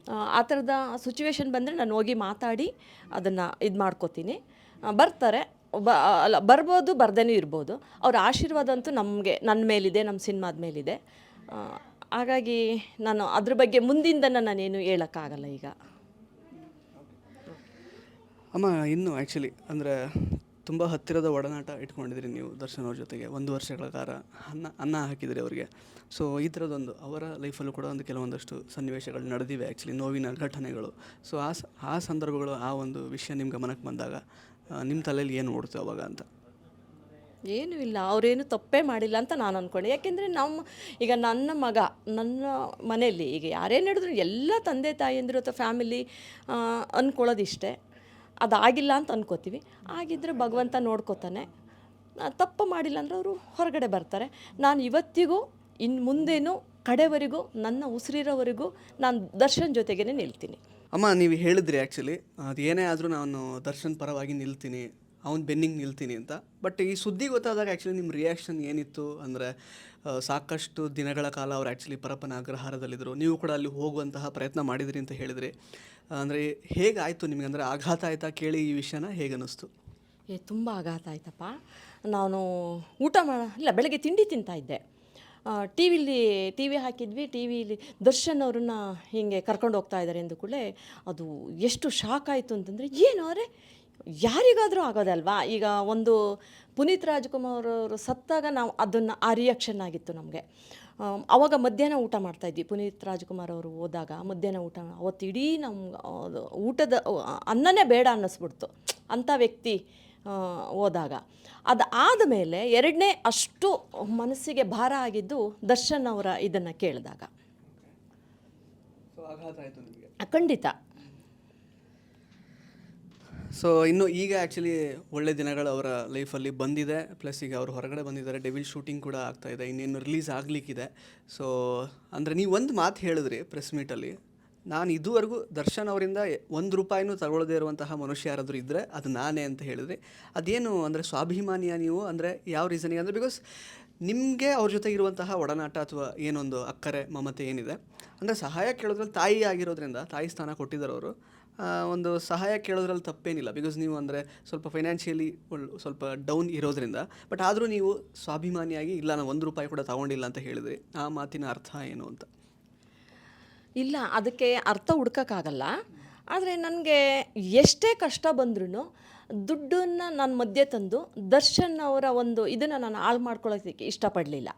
ಆ, ಥರದ ಸಿಚುವೇಶನ್ ಬಂದರೆ ನಾನು ಹೋಗಿ ಮಾತಾಡಿ ಅದನ್ನು ಇದು ಮಾಡ್ಕೋತೀನಿ. ಬರ್ತಾರೆ. ಬ ಅಲ್ಲ ಬರ್ಬೋದು ಬರ್ದೇನೂ ಇರ್ಬೋದು. ಅವ್ರ ಆಶೀರ್ವಾದ ಅಂತೂ ನಮಗೆ ನನ್ನ ಮೇಲಿದೆ ನಮ್ಮ ಸಿನಿಮಾದ ಮೇಲಿದೆ. ಹಾಗಾಗಿ ನಾನು ಅದ್ರ ಬಗ್ಗೆ ಮುಂದಿಂದ ನಾನೇನು ಹೇಳೋಕ್ಕಾಗಲ್ಲ ಈಗ. ಅಮ್ಮ ಇನ್ನು ಆ್ಯಕ್ಚುಲಿ ಅಂದರೆ ತುಂಬ ಹತ್ತಿರದ ಒಡನಾಟ ಇಟ್ಕೊಂಡಿದ್ರಿ ನೀವು ದರ್ಶನ್ ಅವ್ರ ಜೊತೆಗೆ, ಒಂದು ವರ್ಷಗಳ ಕಾಲ ಅನ್ನ ಅನ್ನ ಹಾಕಿದ್ರಿ ಅವರಿಗೆ. ಸೊ ಈ ಥರದೊಂದು ಅವರ ಲೈಫಲ್ಲೂ ಕೂಡ ಒಂದು ಕೆಲವೊಂದಷ್ಟು ಸನ್ನಿವೇಶಗಳು ನಡೆದಿವೆ ಆ್ಯಕ್ಚುಲಿ ನೋವಿನ ಘಟನೆಗಳು. ಸೊ ಆ ಆ ಸಂದರ್ಭಗಳು, ಆ ಒಂದು ವಿಷಯ ನಿಮ್ಮ ಗಮನಕ್ಕೆ ಬಂದಾಗ ನಿಮ್ಮ ತಲೆಯಲ್ಲಿ ಏನು ಓಡ್ತು ಅವಾಗ ಅಂತ? ಏನೂ ಇಲ್ಲ, ಅವರೇನು ತಪ್ಪೇ ಮಾಡಿಲ್ಲ ಅಂತ ನಾನು ಅಂದ್ಕೊಂಡೆ ಯಾಕೆಂದರೆ ನಮ್ಮ, ಈಗ ನನ್ನ ಮಗ, ನನ್ನ ಮನೆಯಲ್ಲಿ ಈಗ ಯಾರೇನು ಹಿಡಿದ್ರು ಎಲ್ಲ ತಂದೆ ತಾಯಿಯಂದಿರು ಅಥವಾ ಫ್ಯಾಮಿಲಿ ಅಂದ್ಕೊಳ್ಳೋದಿಷ್ಟೇ ಅದಾಗಿಲ್ಲ ಅಂತ ಅನ್ಕೋತೀವಿ. ಆಗಿದ್ದರೆ ಭಗವಂತ ನೋಡ್ಕೋತಾನೆ ತಪ್ಪು ಮಾಡಿಲ್ಲ ಅಂದರೆ ಅವರು ಹೊರಗಡೆ ಬರ್ತಾರೆ. ನಾನು ಇವತ್ತಿಗೂ ಇನ್ನು ಮುಂದೇನು ಕಡೆವರೆಗೂ, ನನ್ನ ಉಸಿರಿರೋವರೆಗೂ ನಾನು ದರ್ಶನ್ ಜೊತೆಗೇ ನಿಲ್ತೀನಿ. ಅಮ್ಮ, ನೀವು ಹೇಳಿದ್ರಿ ಆ್ಯಕ್ಚುಲಿ ಅದು ಏನೇ ಆದರೂ ನಾನು ದರ್ಶನ್ ಪರವಾಗಿ ನಿಲ್ತೀನಿ, ಅವ್ನು ಬೆನ್ನಿಂಗ್ ನಿಲ್ತೀನಿ ಅಂತ. ಬಟ್ ಈ ಸುದ್ದಿ ಗೊತ್ತಾದಾಗ ಆ್ಯಕ್ಚುಲಿ ನಿಮ್ಮ ರಿಯಾಕ್ಷನ್ ಏನಿತ್ತು? ಅಂದರೆ ಸಾಕಷ್ಟು ದಿನಗಳ ಕಾಲ ಅವರು ಆ್ಯಕ್ಚುಲಿ ಪರಪ್ಪನ ಅಗ್ರಹಾರದಲ್ಲಿದ್ದರು. ನೀವು ಕೂಡ ಅಲ್ಲಿ ಹೋಗುವಂತಹ ಪ್ರಯತ್ನ ಮಾಡಿದಿರಿ ಅಂತ ಹೇಳಿದರೆ, ಅಂದರೆ ಹೇಗಾಯಿತು ನಿಮಗೆ? ಅಂದರೆ ಆಘಾತ ಆಯಿತಾ? ಕೇಳಿ ಈ ವಿಷಯನ ಹೇಗನ್ನಿಸ್ತು? ಏ, ತುಂಬ ಆಘಾತ ಆಯ್ತಪ್ಪ. ನಾನು ಊಟ ಮಾಡ ಇಲ್ಲ, ಬೆಳಗ್ಗೆ ತಿಂಡಿ ತಿಂತಾ ಇದ್ದೆ. ಟಿ ವಿಲಿ, ಟಿ ವಿ ಹಾಕಿದ್ವಿ. ಟಿ ವಿಲಿ ದರ್ಶನ್ ಅವ್ರನ್ನ ಹೀಗೆ ಕರ್ಕೊಂಡು ಹೋಗ್ತಾ ಇದ್ದಾರೆ ಎಂದು ಕೂಡಲೇ ಅದು ಎಷ್ಟು ಶಾಕ್ ಆಯಿತು ಅಂತಂದರೆ, ಏನು ಅವರೇ ಯಾರಿಗಾದರೂ ಆಗೋದಲ್ವಾ? ಈಗ ಒಂದು ಪುನೀತ್ ರಾಜ್ಕುಮಾರ್ ಅವರು ಸತ್ತಾಗ ನಾವು ಅದನ್ನು ಆ ರಿಯಾಕ್ಷನ್ ಆಗಿತ್ತು ನಮಗೆ. ಅವಾಗ ಮಧ್ಯಾಹ್ನ ಊಟ ಮಾಡ್ತಾಯಿದ್ವಿ ಪುನೀತ್ ರಾಜ್ಕುಮಾರ್ ಅವರು ಹೋದಾಗ ಮಧ್ಯಾಹ್ನ ಊಟ ಅವತ್ತಿಡೀ ಇಡೀ ನಮ್ಮ ಊಟದ ಅನ್ನನೇ ಬೇಡ ಅನ್ನಿಸ್ಬಿಡ್ತು. ಅಂಥ ವ್ಯಕ್ತಿ ಹೋದಾಗ. ಅದು ಆದಮೇಲೆ ಎರಡನೇ ಅಷ್ಟು ಮನಸ್ಸಿಗೆ ಭಾರ ಆಗಿದ್ದು ದರ್ಶನ್ ಅವರ ಇದನ್ನು ಕೇಳಿದಾಗ. ಖಂಡಿತ. ಸೊ ಇನ್ನು ಈಗ ಆ್ಯಕ್ಚುಲಿ ಒಳ್ಳೆ ದಿನಗಳು ಅವರ ಲೈಫಲ್ಲಿ ಬಂದಿದೆ. ಪ್ಲಸ್ ಈಗ ಅವರು ಹೊರಗಡೆ ಬಂದಿದ್ದಾರೆ. ಡೆವಿಲ್ ಶೂಟಿಂಗ್ ಕೂಡ ಆಗ್ತಾ ಇದೆ. ಇನ್ನೇನು ರಿಲೀಸ್ ಆಗಲಿಕ್ಕಿದೆ. ಸೊ ಅಂದರೆ ನೀವು ಒಂದು ಮಾತು ಹೇಳಿದ್ರಿ ಪ್ರೆಸ್ ಮೀಟಲ್ಲಿ ನಾನು ಇದುವರೆಗೂ ದರ್ಶನ್ ಅವರಿಂದ ಒಂದು ರೂಪಾಯಿನೂ ತಗೊಳ್ಳದೇ ಇರುವಂತಹ ಮನುಷ್ಯ ಯಾರಾದರೂ ಇದ್ದರೆ ಅದು ನಾನೇ ಅಂತ ಹೇಳಿದ್ರಿ. ಅದೇನು ಅಂದರೆ ಸ್ವಾಭಿಮಾನಿಯ ನೀವು? ಅಂದರೆ ಯಾವ ರೀಸನಿಗೆ ಅಂದರೆ ಬಿಕಾಸ್ ನಿಮಗೆ ಅವ್ರ ಜೊತೆ ಇರುವಂತಹ ಒಡನಾಟ ಅಥವಾ ಏನೊಂದು ಅಕ್ಕರೆ, ಮಮತೆ ಏನಿದೆ? ಅಂದರೆ ಸಹಾಯ ಕೇಳೋದ್ರಲ್ಲಿ ತಾಯಿ ಆಗಿರೋದ್ರಿಂದ, ತಾಯಿ ಸ್ಥಾನ ಕೊಟ್ಟಿದ್ದಾರೆ ಅವರು. ಒಂದು ಸಹಾಯ ಕೇಳೋದ್ರಲ್ಲಿ ತಪ್ಪೇನಿಲ್ಲ. ಬಿಕಾಸ್ ನೀವು ಅಂದರೆ ಸ್ವಲ್ಪ ಫೈನಾನ್ಷಿಯಲಿ ಸ್ವಲ್ಪ ಡೌನ್ ಇರೋದ್ರಿಂದ ಬಟ್ ಆದರೂ ನೀವು ಸ್ವಾಭಿಮಾನಿಯಾಗಿ, ಇಲ್ಲ ನಾನು ಒಂದು ರೂಪಾಯಿ ಕೂಡ ತಗೊಂಡಿಲ್ಲ ಅಂತ ಹೇಳಿದ್ರಿ ಆ ಮಾತಿನ ಅರ್ಥ ಏನು ಅಂತ? ಇಲ್ಲ, ಅದಕ್ಕೆ ಅರ್ಥ ಹುಡ್ಕೋಕ್ಕಾಗಲ್ಲ. ಆದರೆ ನನಗೆ ಎಷ್ಟೇ ಕಷ್ಟ ಬಂದ್ರೂ ದುಡ್ಡನ್ನು ನಾನು ಮಧ್ಯೆ ತಂದು ದರ್ಶನ್ ಅವರ ಒಂದು ಇದನ್ನು ನಾನು ಹಾಳು ಮಾಡ್ಕೊಳ್ಳೋದಕ್ಕೆ ಇಷ್ಟಪಡಲಿಲ್ಲ.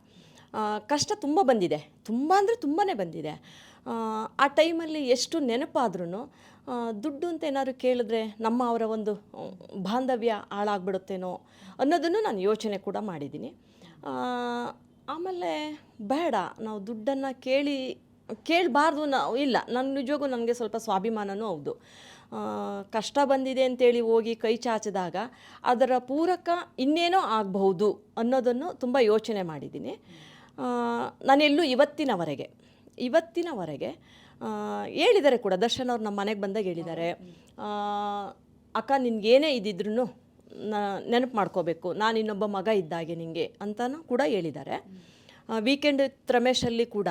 ಕಷ್ಟ ತುಂಬ ಬಂದಿದೆ. ತುಂಬ ಅಂದರೆ ತುಂಬಾ ಬಂದಿದೆ. ಆ ಟೈಮಲ್ಲಿ ಎಷ್ಟು ನೆನಪಾದ್ರೂ ದುಡ್ಡು ಅಂತ ಏನಾದ್ರು ಕೇಳಿದ್ರೆ ನಮ್ಮ ಅವರ ಒಂದು ಬಾಂಧವ್ಯ ಹಾಳಾಗ್ಬಿಡುತ್ತೇನೋ ಅನ್ನೋದನ್ನು ನಾನು ಯೋಚನೆ ಕೂಡ ಮಾಡಿದ್ದೀನಿ. ಆಮೇಲೆ ಬೇಡ, ನಾವು ದುಡ್ಡನ್ನು ಕೇಳಿ, ಕೇಳಬಾರ್ದು ನಾವು, ಇಲ್ಲ ನನ್ನ ನಿಜವಾಗೂ ನನಗೆ ಸ್ವಲ್ಪ ಸ್ವಾಭಿಮಾನನೂ ಹೌದು. ಕಷ್ಟ ಬಂದಿದೆ ಅಂತೇಳಿ ಹೋಗಿ ಕೈ ಚಾಚಿದಾಗ ಅದರ ಪೂರಕ ಇನ್ನೇನೋ ಆಗಬಹುದು ಅನ್ನೋದನ್ನು ತುಂಬ ಯೋಚನೆ ಮಾಡಿದ್ದೀನಿ. ನಾನೆಲ್ಲೂ ಇವತ್ತಿನವರೆಗೆ ಇವತ್ತಿನವರೆಗೆ ಹೇಳಿದ್ದಾರೆ ಕೂಡ. ದರ್ಶನ್ ಅವ್ರು ನಮ್ಮ ಮನೆಗೆ ಬಂದಾಗ ಹೇಳಿದ್ದಾರೆ. ಅಕ್ಕ ನಿನ್ಗೇನೇ ಇದ್ದಿದ್ರು ನೆನಪು ಮಾಡ್ಕೋಬೇಕು. ನಾನು ಇನ್ನೊಬ್ಬ ಮಗ ಇದ್ದಾಗೆ ನಿನಗೆ ಅಂತಲೂ ಕೂಡ ಹೇಳಿದ್ದಾರೆ. ವೀಕೆಂಡ್ ರಮೇಶಲ್ಲಿ ಕೂಡ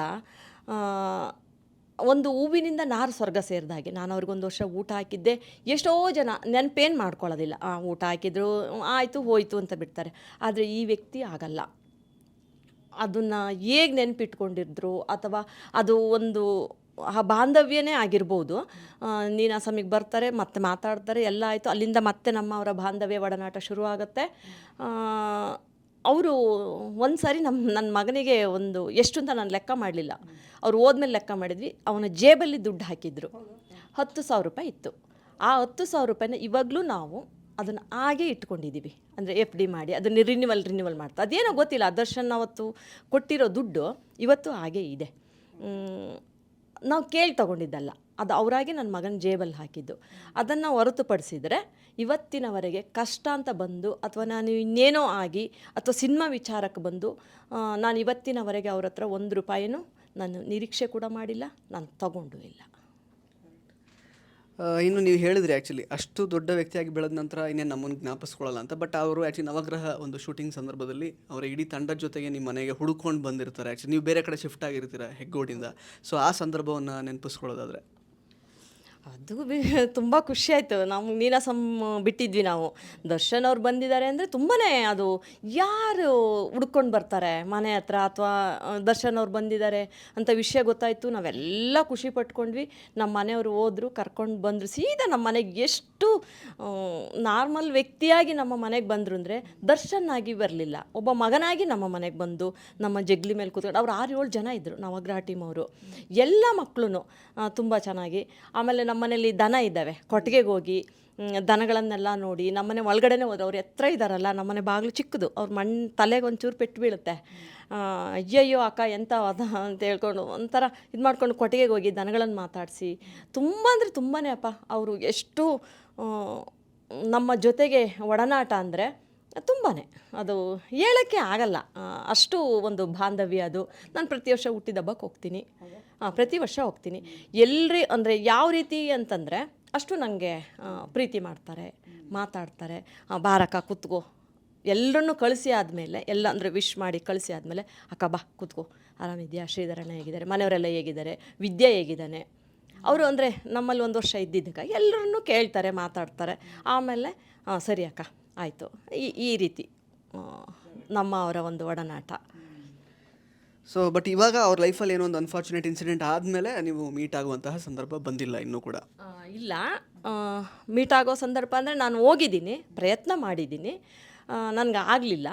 ಒಂದು ಹೂವಿನಿಂದ ನಾರು ಸ್ವರ್ಗ ಸೇರಿದ ಹಾಗೆ. ನಾನು ಅವ್ರಿಗೊಂದು ವರ್ಷ ಊಟ ಹಾಕಿದ್ದೆ. ಎಷ್ಟೋ ಜನ ನೆನಪೇನು ಮಾಡ್ಕೊಳ್ಳೋದಿಲ್ಲ ಆ, ಊಟ ಹಾಕಿದ್ರು ಆಯಿತು ಹೋಯಿತು ಅಂತ ಬಿಡ್ತಾರೆ. ಆದರೆ ಈ ವ್ಯಕ್ತಿ ಆಗಲ್ಲ. ಅದನ್ನು ಹೇಗೆ ನೆನಪಿಟ್ಕೊಂಡಿದ್ರು? ಅಥವಾ ಅದು ಒಂದು ಆ ಬಾಂಧವ್ಯನೇ ಆಗಿರ್ಬೋದು. ಆ, ಸಮಯಕ್ಕೆ ಬರ್ತಾರೆ ಮತ್ತೆ ಮಾತಾಡ್ತಾರೆ ಎಲ್ಲ ಆಯಿತು. ಅಲ್ಲಿಂದ ಮತ್ತೆ ನಮ್ಮ ಅವರ ಬಾಂಧವ್ಯ ಒಡನಾಟ ಶುರು ಆಗುತ್ತೆ ಅವರು ಒಂದು ಸಾರಿ ನಮ್ಮ ನನ್ನ ಮಗನಿಗೆ ಒಂದು ಎಷ್ಟು ಅಂತ ನಾನು ಲೆಕ್ಕ ಮಾಡಲಿಲ್ಲ. ಅವ್ರು ಹೋದ್ಮೇಲೆ ಲೆಕ್ಕ ಮಾಡಿದ್ವಿ. ಅವನ ಜೇಬಲ್ಲಿ ದುಡ್ಡು ಹಾಕಿದ್ರು. ಹತ್ತು ಸಾವಿರ ರೂಪಾಯಿ ಇತ್ತು. ಆ ಹತ್ತು ಸಾವಿರ ರೂಪಾಯಿನ ಇವಾಗಲೂ ನಾವು ಅದನ್ನು ಹಾಗೆ ಇಟ್ಕೊಂಡಿದ್ದೀವಿ ಅಂದರೆ ಎಫ್ ಡಿ ಮಾಡಿ ಅದನ್ನು ರಿನ್ಯೂವಲ್ ರಿನ್ಯೂವಲ್ ಮಾಡ್ತಾ. ಅದೇನೋ ಗೊತ್ತಿಲ್ಲ. ದರ್ಶನ್ ಅವತ್ತು ಕೊಟ್ಟಿರೋ ದುಡ್ಡು ಇವತ್ತು ಹಾಗೆ ಇದೆ. ನಾವು ಕೇಳಿ ತಗೊಂಡಿದ್ದಲ್ಲ. ಅದು ಅವರಾಗಿ ನನ್ನ ಮಗನ ಜೇಬಲ್ಲಿ ಹಾಕಿದ್ದು. ಅದನ್ನು ಹೊರತುಪಡಿಸಿದರೆ ಇವತ್ತಿನವರೆಗೆ ಕಷ್ಟ ಅಂತ ಬಂದು ಅಥವಾ ನಾನು ಇನ್ನೇನೋ ಆಗಿ ಅಥವಾ ಸಿನಿಮಾ ವಿಚಾರಕ್ಕೆ ಬಂದು ನಾನು ಇವತ್ತಿನವರೆಗೆ ಅವ್ರ ಹತ್ರ ಒಂದು ರೂಪಾಯಿನೂ ನಾನು ನಿರೀಕ್ಷೆ ಕೂಡ ಮಾಡಿಲ್ಲ, ನಾನು ತಗೊಂಡು ಇಲ್ಲ. ಇನ್ನು ನೀವು ಹೇಳಿದ್ರಿ ಆ್ಯಕ್ಚುಲಿ ಅಷ್ಟು ದೊಡ್ಡ ವ್ಯಕ್ತಿಯಾಗಿ ಬೆಳೆದ ನಂತರ ಇನ್ನೇನು ನಮ್ಮನ್ನು ಜ್ಞಾಪಿಸ್ಕೊಳ್ಳಲ್ಲ ಅಂತ ಬಟ್ ಅವರು ಆ್ಯಕ್ಚುಲಿ ನವಗ್ರಹ ಒಂದು ಶೂಟಿಂಗ್ ಸಂದರ್ಭದಲ್ಲಿ ಅವರ ಇಡೀ ತಂಡದ ಜೊತೆಗೆ ನಿಮ್ಮ ಮನೆಗೆ ಹುಡುಕೊಂಡು ಬಂದಿರ್ತಾರೆ. ಆ್ಯಕ್ಚುಲಿ ನೀವು ಬೇರೆ ಕಡೆ ಶಿಫ್ಟ್ ಆಗಿರ್ತೀರ ಹೆಗ್ಗೋಡಿಂದ ಸೊ ಆ ಸಂದರ್ಭವನ್ನು ನೆನಪಿಸ್ಕೊಳ್ಳೋದಾದರೆ. ಅದು ತುಂಬ ಖುಷಿ ಆಯಿತು. ನಾವು ನೀನಾಸಮ್ ಬಿಟ್ಟಿದ್ವಿ ನಾವು. ದರ್ಶನ್ ಅವ್ರು ಬಂದಿದ್ದಾರೆ ಅಂದರೆ ತುಂಬಾ ಅದು ಯಾರು ಹುಡ್ಕೊಂಡು ಬರ್ತಾರೆ? ಮನೆ ಹತ್ರ ಅಥವಾ ದರ್ಶನ್ ಅವ್ರು ಬಂದಿದ್ದಾರೆ ಅಂತ ವಿಷಯ ಗೊತ್ತಾಯಿತು. ನಾವೆಲ್ಲ ಖುಷಿ ಪಟ್ಕೊಂಡ್ವಿ. ನಮ್ಮ ಮನೆಯವರು ಹೋದ್ರು, ಕರ್ಕೊಂಡು ಬಂದರು. ಸೀದಾ ನಮ್ಮ ಮನೆಗೆ ಎಷ್ಟು ನಾರ್ಮಲ್ ವ್ಯಕ್ತಿಯಾಗಿ ನಮ್ಮ ಮನೆಗೆ ಬಂದರು ಅಂದರೆ ದರ್ಶನ್ ಆಗಿ ಬರಲಿಲ್ಲ. ಒಬ್ಬ ಮಗನಾಗಿ ನಮ್ಮ ಮನೆಗೆ ಬಂದು ನಮ್ಮ ಜಗ್ಲಿ ಮೇಲೆ ಕೂತ್ಕೊಂಡು ಅವ್ರು ಆರು ಏಳು ಜನ ಇದ್ದರು ನವಗ್ರಹ ಟೀಮ್ ಅವರು. ಎಲ್ಲ ಮಕ್ಕಳು ತುಂಬ ಚೆನ್ನಾಗಿ. ಆಮೇಲೆ ನಮ್ಮ ಮನೇಲಿ ದನ ಇದ್ದಾವೆ, ಕೊಟ್ಟಿಗೆಗೆ ಹೋಗಿ ದನಗಳನ್ನೆಲ್ಲ ನೋಡಿ, ನಮ್ಮನೆ ಒಳಗಡೆನೇ ಹೋದ್ರು ಅವ್ರು ಎತ್ತರ ಇದ್ದಾರಲ್ಲ ನಮ್ಮನೆ ಬಾಗಿಲು ಚಿಕ್ಕದು, ಅವ್ರ ಮಣ್ಣು ತಲೆಗೆ ಒಂಚೂರು ಪೆಟ್ಟು ಬೀಳುತ್ತೆ. ಅಯ್ಯಯ್ಯೋ ಅಕ್ಕ ಎಂಥ ಅದ ಅಂತ ಹೇಳ್ಕೊಂಡು ಒಂಥರ ಇದು ಮಾಡ್ಕೊಂಡು ಕೊಟ್ಟಿಗೆಗೆ ಹೋಗಿ ದನಗಳನ್ನು ಮಾತಾಡಿಸಿ. ತುಂಬ ಅಂದರೆ ತುಂಬಾ ಅಪ್ಪ, ಅವರು ಎಷ್ಟು ನಮ್ಮ ಜೊತೆಗೆ ಒಡನಾಟ ಅಂದರೆ ತುಂಬಾ ಅದು ಹೇಳೋಕ್ಕೆ ಆಗಲ್ಲ. ಅಷ್ಟು ಒಂದು ಬಾಂಧವ್ಯ ಅದು. ನಾನು ಪ್ರತಿ ವರ್ಷ ಹುಟ್ಟಿದ ಹಬ್ಬಕ್ಕೆ ಹೋಗ್ತೀನಿ. ಪ್ರತಿ ವರ್ಷ ಹೋಗ್ತೀನಿ. ಎಲ್ರಿ ಅಂದರೆ ಯಾವ ರೀತಿ ಅಂತಂದರೆ ಅಷ್ಟು ನನಗೆ ಪ್ರೀತಿ ಮಾಡ್ತಾರೆ, ಮಾತಾಡ್ತಾರೆ. ಬಾರಕ್ಕ ಕುತ್ಕೋ. ಎಲ್ಲರನ್ನೂ ಕಳಿಸಿ ಆದಮೇಲೆ, ಎಲ್ಲ ಅಂದರೆ ವಿಶ್ ಮಾಡಿ ಕಳಿಸಿ ಆದಮೇಲೆ, ಅಕ್ಕ ಬಾ, ಕೂತ್ಕೋ. ಆರಾಮಿದ್ಯಾ? ಶ್ರೀಧರಣ್ಣ ಹೇಗಿದ್ದಾರೆ? ಮನೆಯವರೆಲ್ಲ ಹೇಗಿದ್ದಾರೆ? ವಿದ್ಯೆ ಹೇಗಿದ್ದಾನೆ? ಅವರು ಅಂದರೆ ನಮ್ಮಲ್ಲಿ ಒಂದು ವರ್ಷ ಇದ್ದಿದ್ದಕ್ಕೆ ಎಲ್ಲರನ್ನೂ ಕೇಳ್ತಾರೆ, ಮಾತಾಡ್ತಾರೆ. ಆಮೇಲೆ ಸರಿ ಅಕ್ಕ. ಆಯಿತು. ಈ ಈ ರೀತಿ ನಮ್ಮ ಅವರ ಒಂದು ಒಡನಾಟ. ಸೊ ಬಟ್ ಇವಾಗ ಅವ್ರ ಲೈಫಲ್ಲಿ ಏನೋ ಒಂದು ಅನ್ಫಾರ್ಚುನೇಟ್ ಇನ್ಸಿಡೆಂಟ್ ಆದಮೇಲೆ ನೀವು ಮೀಟ್ ಆಗುವಂತಹ ಸಂದರ್ಭ ಬಂದಿಲ್ಲ ಇನ್ನೂ ಕೂಡ. ಆ, ಇಲ್ಲ. ಮೀಟ್ ಆಗೋ ಸಂದರ್ಭ ಅಂದರೆ ನಾನು ಹೋಗಿದ್ದೀನಿ ಪ್ರಯತ್ನ ಮಾಡಿದ್ದೀನಿ. ನನಗೆ ಆಗಲಿಲ್ಲ.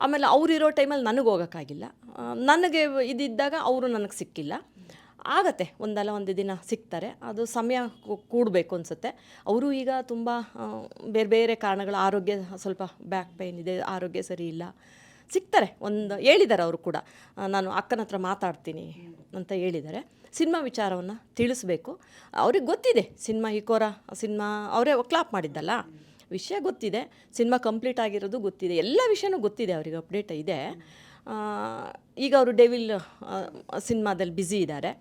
ಆಮೇಲೆ ಅವರಿರೋ ಟೈಮಲ್ಲಿ ನನಗೆ ಹೋಗೋಕ್ಕಾಗಿಲ್ಲ. ನನಗೆ ಇದಿದ್ದಾಗ ಅವರು ನನಗೆ ಸಿಕ್ಕಿಲ್ಲ. ಆಗತ್ತೆ, ಒಂದಲ್ಲ ಒಂದು ದಿನ ಸಿಗ್ತಾರೆ. ಅದು ಸಮಯ ಕೂಡಬೇಕು ಅನಿಸುತ್ತೆ. ಅವರು ಈಗ ತುಂಬ ಬೇರೆ ಬೇರೆ ಕಾರಣಗಳು ಆರೋಗ್ಯ ಸ್ವಲ್ಪ ಬ್ಯಾಕ್ ಪೈನ್ ಇದೆ, ಆರೋಗ್ಯ ಸರಿ ಇಲ್ಲ. ಸಿಗ್ತಾರೆ, ಒಂದು ಹೇಳಿದ್ದಾರೆ ಅವರು ಕೂಡ. ನಾನು ಅಕ್ಕನ ಹತ್ರ ಮಾತಾಡ್ತೀನಿ ಅಂತ ಹೇಳಿದ್ದಾರೆ. ಸಿನಿಮಾ ವಿಚಾರವನ್ನು ತಿಳಿಸ್ಬೇಕು. ಅವ್ರಿಗೆ ಗೊತ್ತಿದೆ, ಸಿನಿಮಾ ಇಕೋರ ಸಿನಿಮಾ ಅವರೇ ಕ್ಲಾಪ್ ಮಾಡಿದ್ದಲ್ಲ? ವಿಷಯ ಗೊತ್ತಿದೆ, ಸಿನಿಮಾ ಕಂಪ್ಲೀಟ್ ಆಗಿರೋದು ಗೊತ್ತಿದೆ, ಎಲ್ಲ ವಿಷಯನೂ ಗೊತ್ತಿದೆ ಅವ್ರಿಗೆ ಅಪ್ಡೇಟ್ ಇದೆ. ಈಗ ಅವರು ಡೆವಿಲ್ ಸಿನಿಮಾದಲ್ಲಿ ಬ್ಯುಸಿ ಇದ್ದಾರೆ.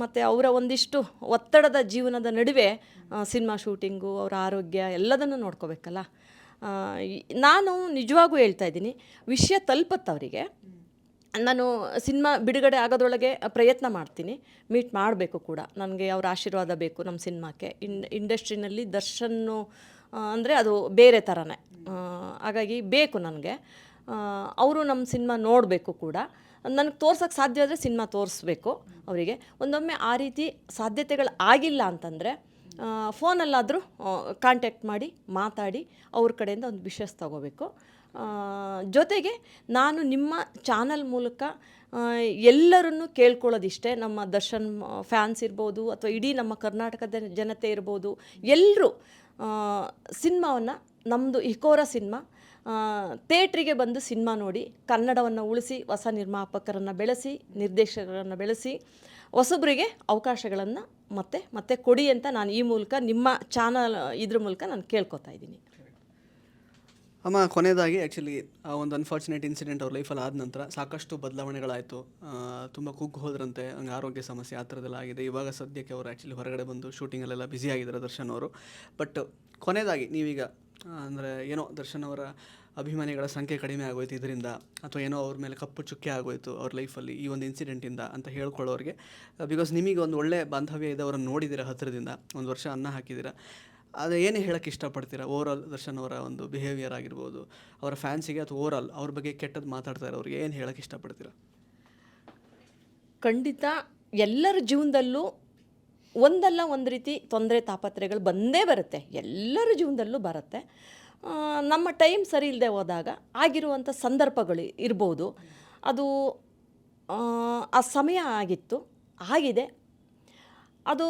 ಮತ್ತು ಅವರ ಒಂದಿಷ್ಟು ಒತ್ತಡದ ಜೀವನದ ನಡುವೆ ಸಿನಿಮಾ ಶೂಟಿಂಗು, ಅವರ ಆರೋಗ್ಯ ಎಲ್ಲದನ್ನು ನೋಡ್ಕೋಬೇಕಲ್ಲ? ನಾನು ನಿಜವಾಗೂ ಹೇಳ್ತಾ ಇದ್ದೀನಿ, ವಿಷಯ ತಲುಪತ್ತೆ ಅವರಿಗೆ ನಾನು ಸಿನಿಮಾ ಬಿಡುಗಡೆ ಆಗೋದ್ರೊಳಗೆ ಪ್ರಯತ್ನ ಮಾಡ್ತೀನಿ ಮೀಟ್ ಮಾಡಬೇಕು ಕೂಡ. ನನಗೆ ಅವರ ಆಶೀರ್ವಾದ ಬೇಕು ನಮ್ಮ ಸಿನಿಮಾಕ್ಕೆ. ಇನ್, ಇಂಡಸ್ಟ್ರಿನಲ್ಲಿ ದರ್ಶನ್ನು ಅಂದರೆ ಅದು ಬೇರೆ ಥರನೇ ಹಾಗಾಗಿ ಬೇಕು ನನಗೆ. ಅವರು ನಮ್ಮ ಸಿನಿಮಾ ನೋಡಬೇಕು ಕೂಡ. ನನಗೆ ತೋರ್ಸೋಕ್ಕೆ ಸಾಧ್ಯ ಆದರೆ ಸಿನಿಮಾ ತೋರಿಸ್ಬೇಕು ಅವರಿಗೆ. ಒಂದೊಮ್ಮೆ ಆ ರೀತಿ ಸಾಧ್ಯತೆಗಳು ಆಗಿಲ್ಲ ಅಂತಂದರೆ ಫೋನಲ್ಲಾದರೂ ಕಾಂಟ್ಯಾಕ್ಟ್ ಮಾಡಿ, ಮಾತಾಡಿ ಅವ್ರ ಕಡೆಯಿಂದ ಒಂದು ವಿಷಸ್ ತಗೋಬೇಕು. ಜೊತೆಗೆ ನಾನು ನಿಮ್ಮ ಚಾನಲ್ ಮೂಲಕ ಎಲ್ಲರನ್ನು ಕೇಳ್ಕೊಳ್ಳೋದಿಷ್ಟೇ. ನಮ್ಮ ದರ್ಶನ್ ಫ್ಯಾನ್ಸ್ ಇರ್ಬೋದು ಅಥವಾ ಇಡೀ ನಮ್ಮ ಕರ್ನಾಟಕದ ಜನತೆ ಇರ್ಬೋದು. ಎಲ್ಲರೂ ಸಿನಿಮಾವನ್ನು ನಮ್ಮದು ಇಕೋರ ಸಿನಿಮಾ ಥಿಯೇಟ್ರಿಗೆ ಬಂದು ಸಿನಿಮಾ ನೋಡಿ ಕನ್ನಡವನ್ನು ಉಳಿಸಿ, ಹೊಸ ನಿರ್ಮಾಪಕರನ್ನು ಬೆಳೆಸಿ, ನಿರ್ದೇಶಕರನ್ನು ಬೆಳೆಸಿ, ಹೊಸಬರಿಗೆ ಅವಕಾಶಗಳನ್ನು ಮತ್ತೆ ಮತ್ತೆ ಕೊಡಿ ಅಂತ ನಾನು ಈ ಮೂಲಕ ನಿಮ್ಮ ಚಾನಲ್, ಇದ್ರ ಮೂಲಕ ನಾನು ಕೇಳ್ಕೊತಾ ಇದ್ದೀನಿ. ಅಮ್ಮ, ಕೊನೆಯದಾಗಿ ಆ್ಯಕ್ಚುಲಿ ಆ ಒಂದು ಅನ್ಫಾರ್ಚುನೇಟ್ ಇನ್ಸಿಡೆಂಟ್ ಅವ್ರ ಲೈಫಲ್ಲಿ ಆದ ನಂತರ ಸಾಕಷ್ಟು ಬದಲಾವಣೆಗಳಾಯಿತು. ತುಂಬ ಕುಗ್ಗು ಹೋದ್ರಂತೆ, ಹಂಗೆ ಆರೋಗ್ಯ ಸಮಸ್ಯೆ ಆ ಥರದೆಲ್ಲ ಆಗಿದೆ. ಇವಾಗ ಸದ್ಯಕ್ಕೆ ಅವರು ಆ್ಯಕ್ಚುಲಿ ಹೊರಗಡೆ ಬಂದು ಶೂಟಿಂಗಲ್ಲೆಲ್ಲ ಬ್ಯುಸಿ ಆಗಿದ್ದಾರೆ ದರ್ಶನ್ ಅವರು. ಬಟ್ ಕೊನೆಯದಾಗಿ ನೀವೀಗ ಅಂದರೆ ಏನೋ ದರ್ಶನ್ ಅವರ ಅಭಿಮಾನಿಗಳ ಸಂಖ್ಯೆ ಕಡಿಮೆ ಆಗೋಯ್ತು ಇದರಿಂದ, ಅಥವಾ ಏನೋ ಅವ್ರ ಮೇಲೆ ಕಪ್ಪು ಚುಕ್ಕೆ ಆಗೋಯ್ತು ಅವ್ರ ಲೈಫಲ್ಲಿ ಈ ಒಂದು ಇನ್ಸಿಡೆಂಟಿಂದ ಅಂತ ಹೇಳ್ಕೊಳ್ಳೋರಿಗೆ. ಬಿಕಾಸ್ ನಿಮಗೆ ಒಂದು ಒಳ್ಳೆ ಬಾಂಧವ್ಯ ಇದೆ ಅವರನ್ನು ನೋಡಿದ್ದೀರಾ ಹತ್ತಿರದಿಂದ? ಒಂದು ವರ್ಷ ಅನ್ನ ಹಾಕಿದ್ದೀರಾ ಅದು ಏನು ಹೇಳೋಕ್ಕೆ ಇಷ್ಟಪಡ್ತೀರಾ? ಓವರಾಲ್ ದರ್ಶನ್ ಅವರ ಒಂದು ಬಿಹೇವಿಯರ್ ಆಗಿರ್ಬೋದು, ಅವರ ಫ್ಯಾನ್ಸಿಗೆ ಅಥವಾ ಓವರಾಲ್ ಅವ್ರ ಬಗ್ಗೆ ಕೆಟ್ಟದ್ದು ಮಾತಾಡ್ತಾರೆ ಅವ್ರಿಗೆ ಏನು ಹೇಳೋಕ್ಕೆ ಇಷ್ಟಪಡ್ತೀರಾ? ಖಂಡಿತ ಎಲ್ಲರ ಜೀವನದಲ್ಲೂ ಒಂದಲ್ಲ ಒಂದು ರೀತಿ ತೊಂದರೆ ತಾಪತ್ರೆಗಳು ಬಂದೇ ಬರುತ್ತೆ. ಎಲ್ಲರ ಜೀವನದಲ್ಲೂ ಬರುತ್ತೆ. ನಮ್ಮ ಟೈಮ್ ಸರಿ ಇಲ್ಲದೆ ಹೋದಾಗ ಆಗಿರುವಂಥ ಸಂದರ್ಭಗಳು ಇರ್ಬೋದು. ಅದು ಆ, ಸಮಯ ಆಗಿತ್ತು ಆಗಿದೆ. ಅದು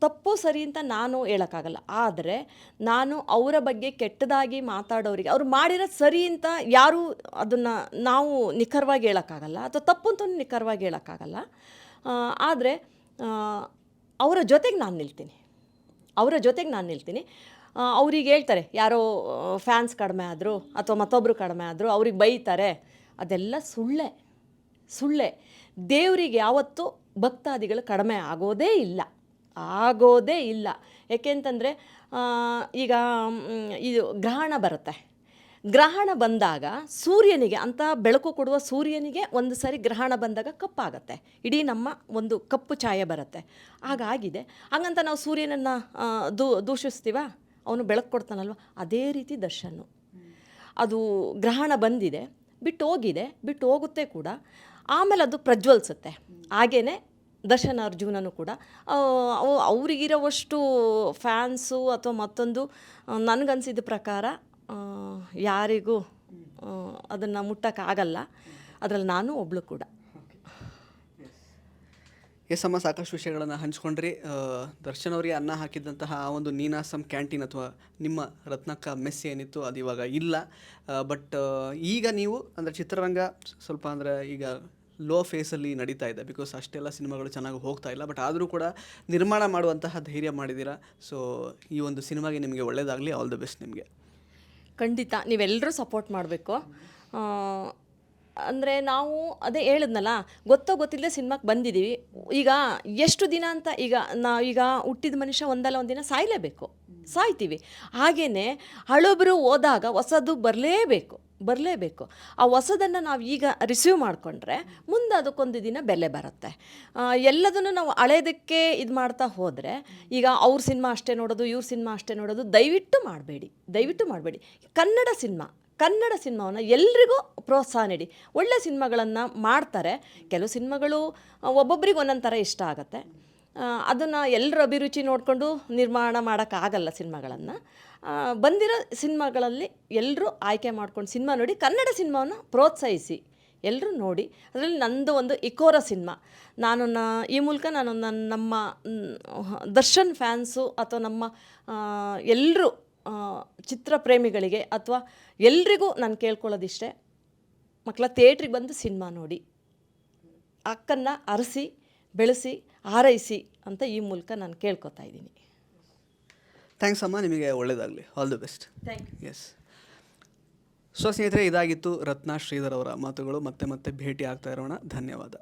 ತಪ್ಪು ಸರಿ ಅಂತ ನಾನು ಹೇಳೋಕ್ಕಾಗಲ್ಲ. ಆದರೆ ನಾನು ಅವರ ಬಗ್ಗೆ ಕೆಟ್ಟದಾಗಿ ಮಾತಾಡೋರಿಗೆ ಅವ್ರು ಮಾಡಿರೋ ಸರಿ ಅಂತ ಯಾರೂ ಅದನ್ನು ನಾವು ನಿಖರವಾಗಿ ಹೇಳೋಕ್ಕಾಗಲ್ಲ. ಅಥವಾ ತಪ್ಪು ಅಂತ ನಿಖರವಾಗಿ ಹೇಳೋಕ್ಕಾಗಲ್ಲ. ಆದರೆ ಅವರ ಜೊತೆಗೆ ನಾನು ನಿಲ್ತೀನಿ. ಅವರ ಜೊತೆಗೆ ನಾನು ನಿಲ್ತೀನಿ. ಅವ್ರಿಗೆ ಹೇಳ್ತಾರೆ, ಯಾರೋ ಫ್ಯಾನ್ಸ್ ಕಡಿಮೆ ಆದರೂ ಅಥವಾ ಮತ್ತೊಬ್ಬರು ಕಡಿಮೆ ಆದರೂ ಅವ್ರಿಗೆ ಬೈತಾರೆ. ಅದೆಲ್ಲ ಸುಳ್ಳೆ. ಸುಳ್ಳೆ. ದೇವರಿಗೆ ಯಾವತ್ತೂ ಭಕ್ತಾದಿಗಳು ಕಡಿಮೆ ಆಗೋದೇ ಇಲ್ಲ. ಆಗೋದೇ ಇಲ್ಲ. ಯಾಕೆಂತಂದರೆ ಈಗ ಇದು ಗ್ರಹಣ ಬರುತ್ತೆ. ಗ್ರಹಣ ಬಂದಾಗ ಸೂರ್ಯನಿಗೆ, ಅಂತ ಬೆಳಕು ಕೊಡುವ ಸೂರ್ಯನಿಗೆ ಒಂದು ಸಾರಿ ಗ್ರಹಣ ಬಂದಾಗ ಕಪ್ಪಾಗತ್ತೆ. ಇಡೀ ನಮ್ಮ ಒಂದು ಕಪ್ಪು ಛಾಯೆ ಬರುತ್ತೆ. ಹಾಗಾಗಿದೆ. ಹಾಗಂತ ನಾವು ಸೂರ್ಯನನ್ನು ದೂ, ದೂಷಿಸ್ತೀವ? ಅವನು ಬೆಳಕು ಕೊಡ್ತಾನಲ್ವ? ಅದೇ ರೀತಿ ದರ್ಶನ. ಅದು ಗ್ರಹಣ ಬಂದಿದೆ ಬಿಟ್ಟು ಹೋಗಿದೆ ಬಿಟ್ಟು ಹೋಗುತ್ತೆ ಕೂಡ. ಆಮೇಲೆ ಅದು ಪ್ರಜ್ವಲಿಸುತ್ತೆ. ಹಾಗೇ ದರ್ಶನ ಅರ್ಜುನನು ಕೂಡ. ಅವರಿಗಿರೋವಷ್ಟು ಫ್ಯಾನ್ಸು ಅಥವಾ ಮತ್ತೊಂದು ನನಗನ್ಸಿದ ಪ್ರಕಾರ ಯಾರಿಗೂ ಅದನ್ನು ಮುಟ್ಟೋಕ್ಕಾಗಲ್ಲ. ಅದರಲ್ಲಿ ನಾನು ಒಬ್ಳು ಕೂಡ. ಎಸ್ ಅಮ್ಮ ಸಾಕಷ್ಟು ವಿಷಯಗಳನ್ನು ಹಂಚ್ಕೊಂಡ್ರಿ. ದರ್ಶನ್ ಅವರಿಗೆ ಅನ್ನ ಹಾಕಿದ್ದಂತಹ ಆ ಒಂದು ನೀನಾಸಂ ಕ್ಯಾಂಟೀನ್ ಅಥವಾ ನಿಮ್ಮ ರತ್ನಕ್ಕ ಮೆಸ್ ಏನಿತ್ತು, ಅದು ಇವಾಗ ಇಲ್ಲ. ಬಟ್ ಈಗ ನೀವು ಅಂದರೆ ಚಿತ್ರರಂಗ ಸ್ವಲ್ಪ ಅಂದರೆ ಈಗ ಲೋ ಫೇಸಲ್ಲಿ ನಡೀತಾ ಇದೆ. ಬಿಕಾಸ್ ಅಷ್ಟೆಲ್ಲ ಸಿನಿಮಾಗಳು ಚೆನ್ನಾಗಿ ಹೋಗ್ತಾ ಇಲ್ಲ. ಬಟ್ ಆದರೂ ಕೂಡ ನಿರ್ಮಾಣ ಮಾಡುವಂತಹ ಧೈರ್ಯ ಮಾಡಿದ್ದೀರಾ. ಸೊ, ಈ ಒಂದು ಸಿನಿಮಾಗೆ ನಿಮಗೆ ಒಳ್ಳೆಯದಾಗಲಿ ಆಲ್ ದ ಬೆಸ್ಟ್ ನಿಮಗೆ. ಖಂಡಿತ ನೀವೆಲ್ಲರೂ ಸಪೋರ್ಟ್ ಮಾಡಬೇಕು. ಅಂದರೆ ನಾವು ಅದೇ ಹೇಳಿದ್ನಲ್ಲ, ಗೊತ್ತೋ ಗೊತ್ತಿಲ್ಲದೆ ಸಿನಿಮಾಕ್ಕೆ ಬಂದಿದ್ದೀವಿ ಈಗ ಎಷ್ಟು ದಿನ ಅಂತ ಈಗ ನಾವು ಈಗ ಹುಟ್ಟಿದ ಮನುಷ್ಯ ಒಂದಲ್ಲ ಒಂದಿನ ಸಾಯಲೇಬೇಕು. ಸಾಯ್ತೀವಿ. ಹಾಗೆಯೇ ಹಳಬರು ಹೋದಾಗ ಹೊಸದು ಬರಲೇಬೇಕು. ಬರಲೇಬೇಕು. ಆ ಹೊಸದನ್ನು ನಾವು ಈಗ ರಿಸೀವ್ ಮಾಡಿಕೊಂಡ್ರೆ ಮುಂದೆ ಅದಕ್ಕೊಂದು ದಿನ ಬೆಲೆ ಬರುತ್ತೆ. ಎಲ್ಲದನ್ನು ನಾವು ಹಳೇದಕ್ಕೆ ಇದು ಮಾಡ್ತಾ ಹೋದರೆ ಈಗ ಅವ್ರ ಸಿನಿಮಾ ಅಷ್ಟೇ ನೋಡೋದು, ಇವ್ರ ಸಿನಿಮಾ ಅಷ್ಟೇ ನೋಡೋದು ದಯವಿಟ್ಟು ಮಾಡಬೇಡಿ ದಯವಿಟ್ಟು ಮಾಡಬೇಡಿ. ಕನ್ನಡ ಸಿನಿಮಾ, ಕನ್ನಡ ಸಿನಿಮಾವನ್ನು ಎಲ್ರಿಗೂ ಪ್ರೋತ್ಸಾಹ ನೀಡಿ. ಒಳ್ಳೆ ಸಿನಿಮಾಗಳನ್ನು ಮಾಡ್ತಾರೆ. ಕೆಲವು ಸಿನಿಮಾಗಳು ಒಬ್ಬೊಬ್ರಿಗೆ ಒಂದೊಂದು ಥರ ಇಷ್ಟ ಆಗುತ್ತೆ. ಅದನ್ನು ಎಲ್ಲರ ಅಭಿರುಚಿ ನೋಡಿಕೊಂಡು ನಿರ್ಮಾಣ ಮಾಡೋಕ್ಕಾಗಲ್ಲ ಸಿನಿಮಾಗಳನ್ನು. ಬಂದಿರೋ ಸಿನಿಮಾಗಳಲ್ಲಿ ಎಲ್ಲರೂ ಆಯ್ಕೆ ಮಾಡ್ಕೊಂಡು ಸಿನಿಮಾ ನೋಡಿ, ಕನ್ನಡ ಸಿನಿಮಾವನ್ನು ಪ್ರೋತ್ಸಾಹಿಸಿ ಎಲ್ಲರೂ ನೋಡಿ. ಅದರಲ್ಲಿ ನಂದು ಒಂದು ಇಕೋರ ಸಿನಿಮಾ. ನಾನು ಈ ಮೂಲಕ ನಾನು ನನ್ನ ನಮ್ಮ ದರ್ಶನ್ ಫ್ಯಾನ್ಸು ಅಥವಾ ನಮ್ಮ ಎಲ್ಲರೂ ಚಿತ್ರ ಪ್ರೇಮಿಗಳಿಗೆ ಅಥವಾ ಎಲ್ರಿಗೂ ನಾನು ಕೇಳ್ಕೊಳ್ಳೋದಿಷ್ಟೇ ಮಕ್ಕಳ ಥಿಯೇಟ್ರಿಗೆ ಬಂದು ಸಿನಿಮಾ ನೋಡಿ. ಅಕ್ಕನ್ನು ಅರಸಿ, ಬೆಳೆಸಿ ಹಾರೈಸಿ ಅಂತ ಈ ಮೂಲಕ ನಾನು ಕೇಳ್ಕೊತಾ ಇದ್ದೀನಿ. ಥ್ಯಾಂಕ್ಸ್ ಅಮ್ಮ. ನಿಮಗೆ ಒಳ್ಳೆಯದಾಗಲಿ all the best thank you yes so ಸ್ನೇಹಿತರೆ ಇದಾಗಿತ್ತು ರತ್ನಾ ಶ್ರೀಧರ್ ಅವರ ಮಾತುಗಳು. ಮತ್ತೆ ಮತ್ತೆ ಭೇಟಿ ಆಗ್ತಾ ಇರೋಣ. ಧನ್ಯವಾದ.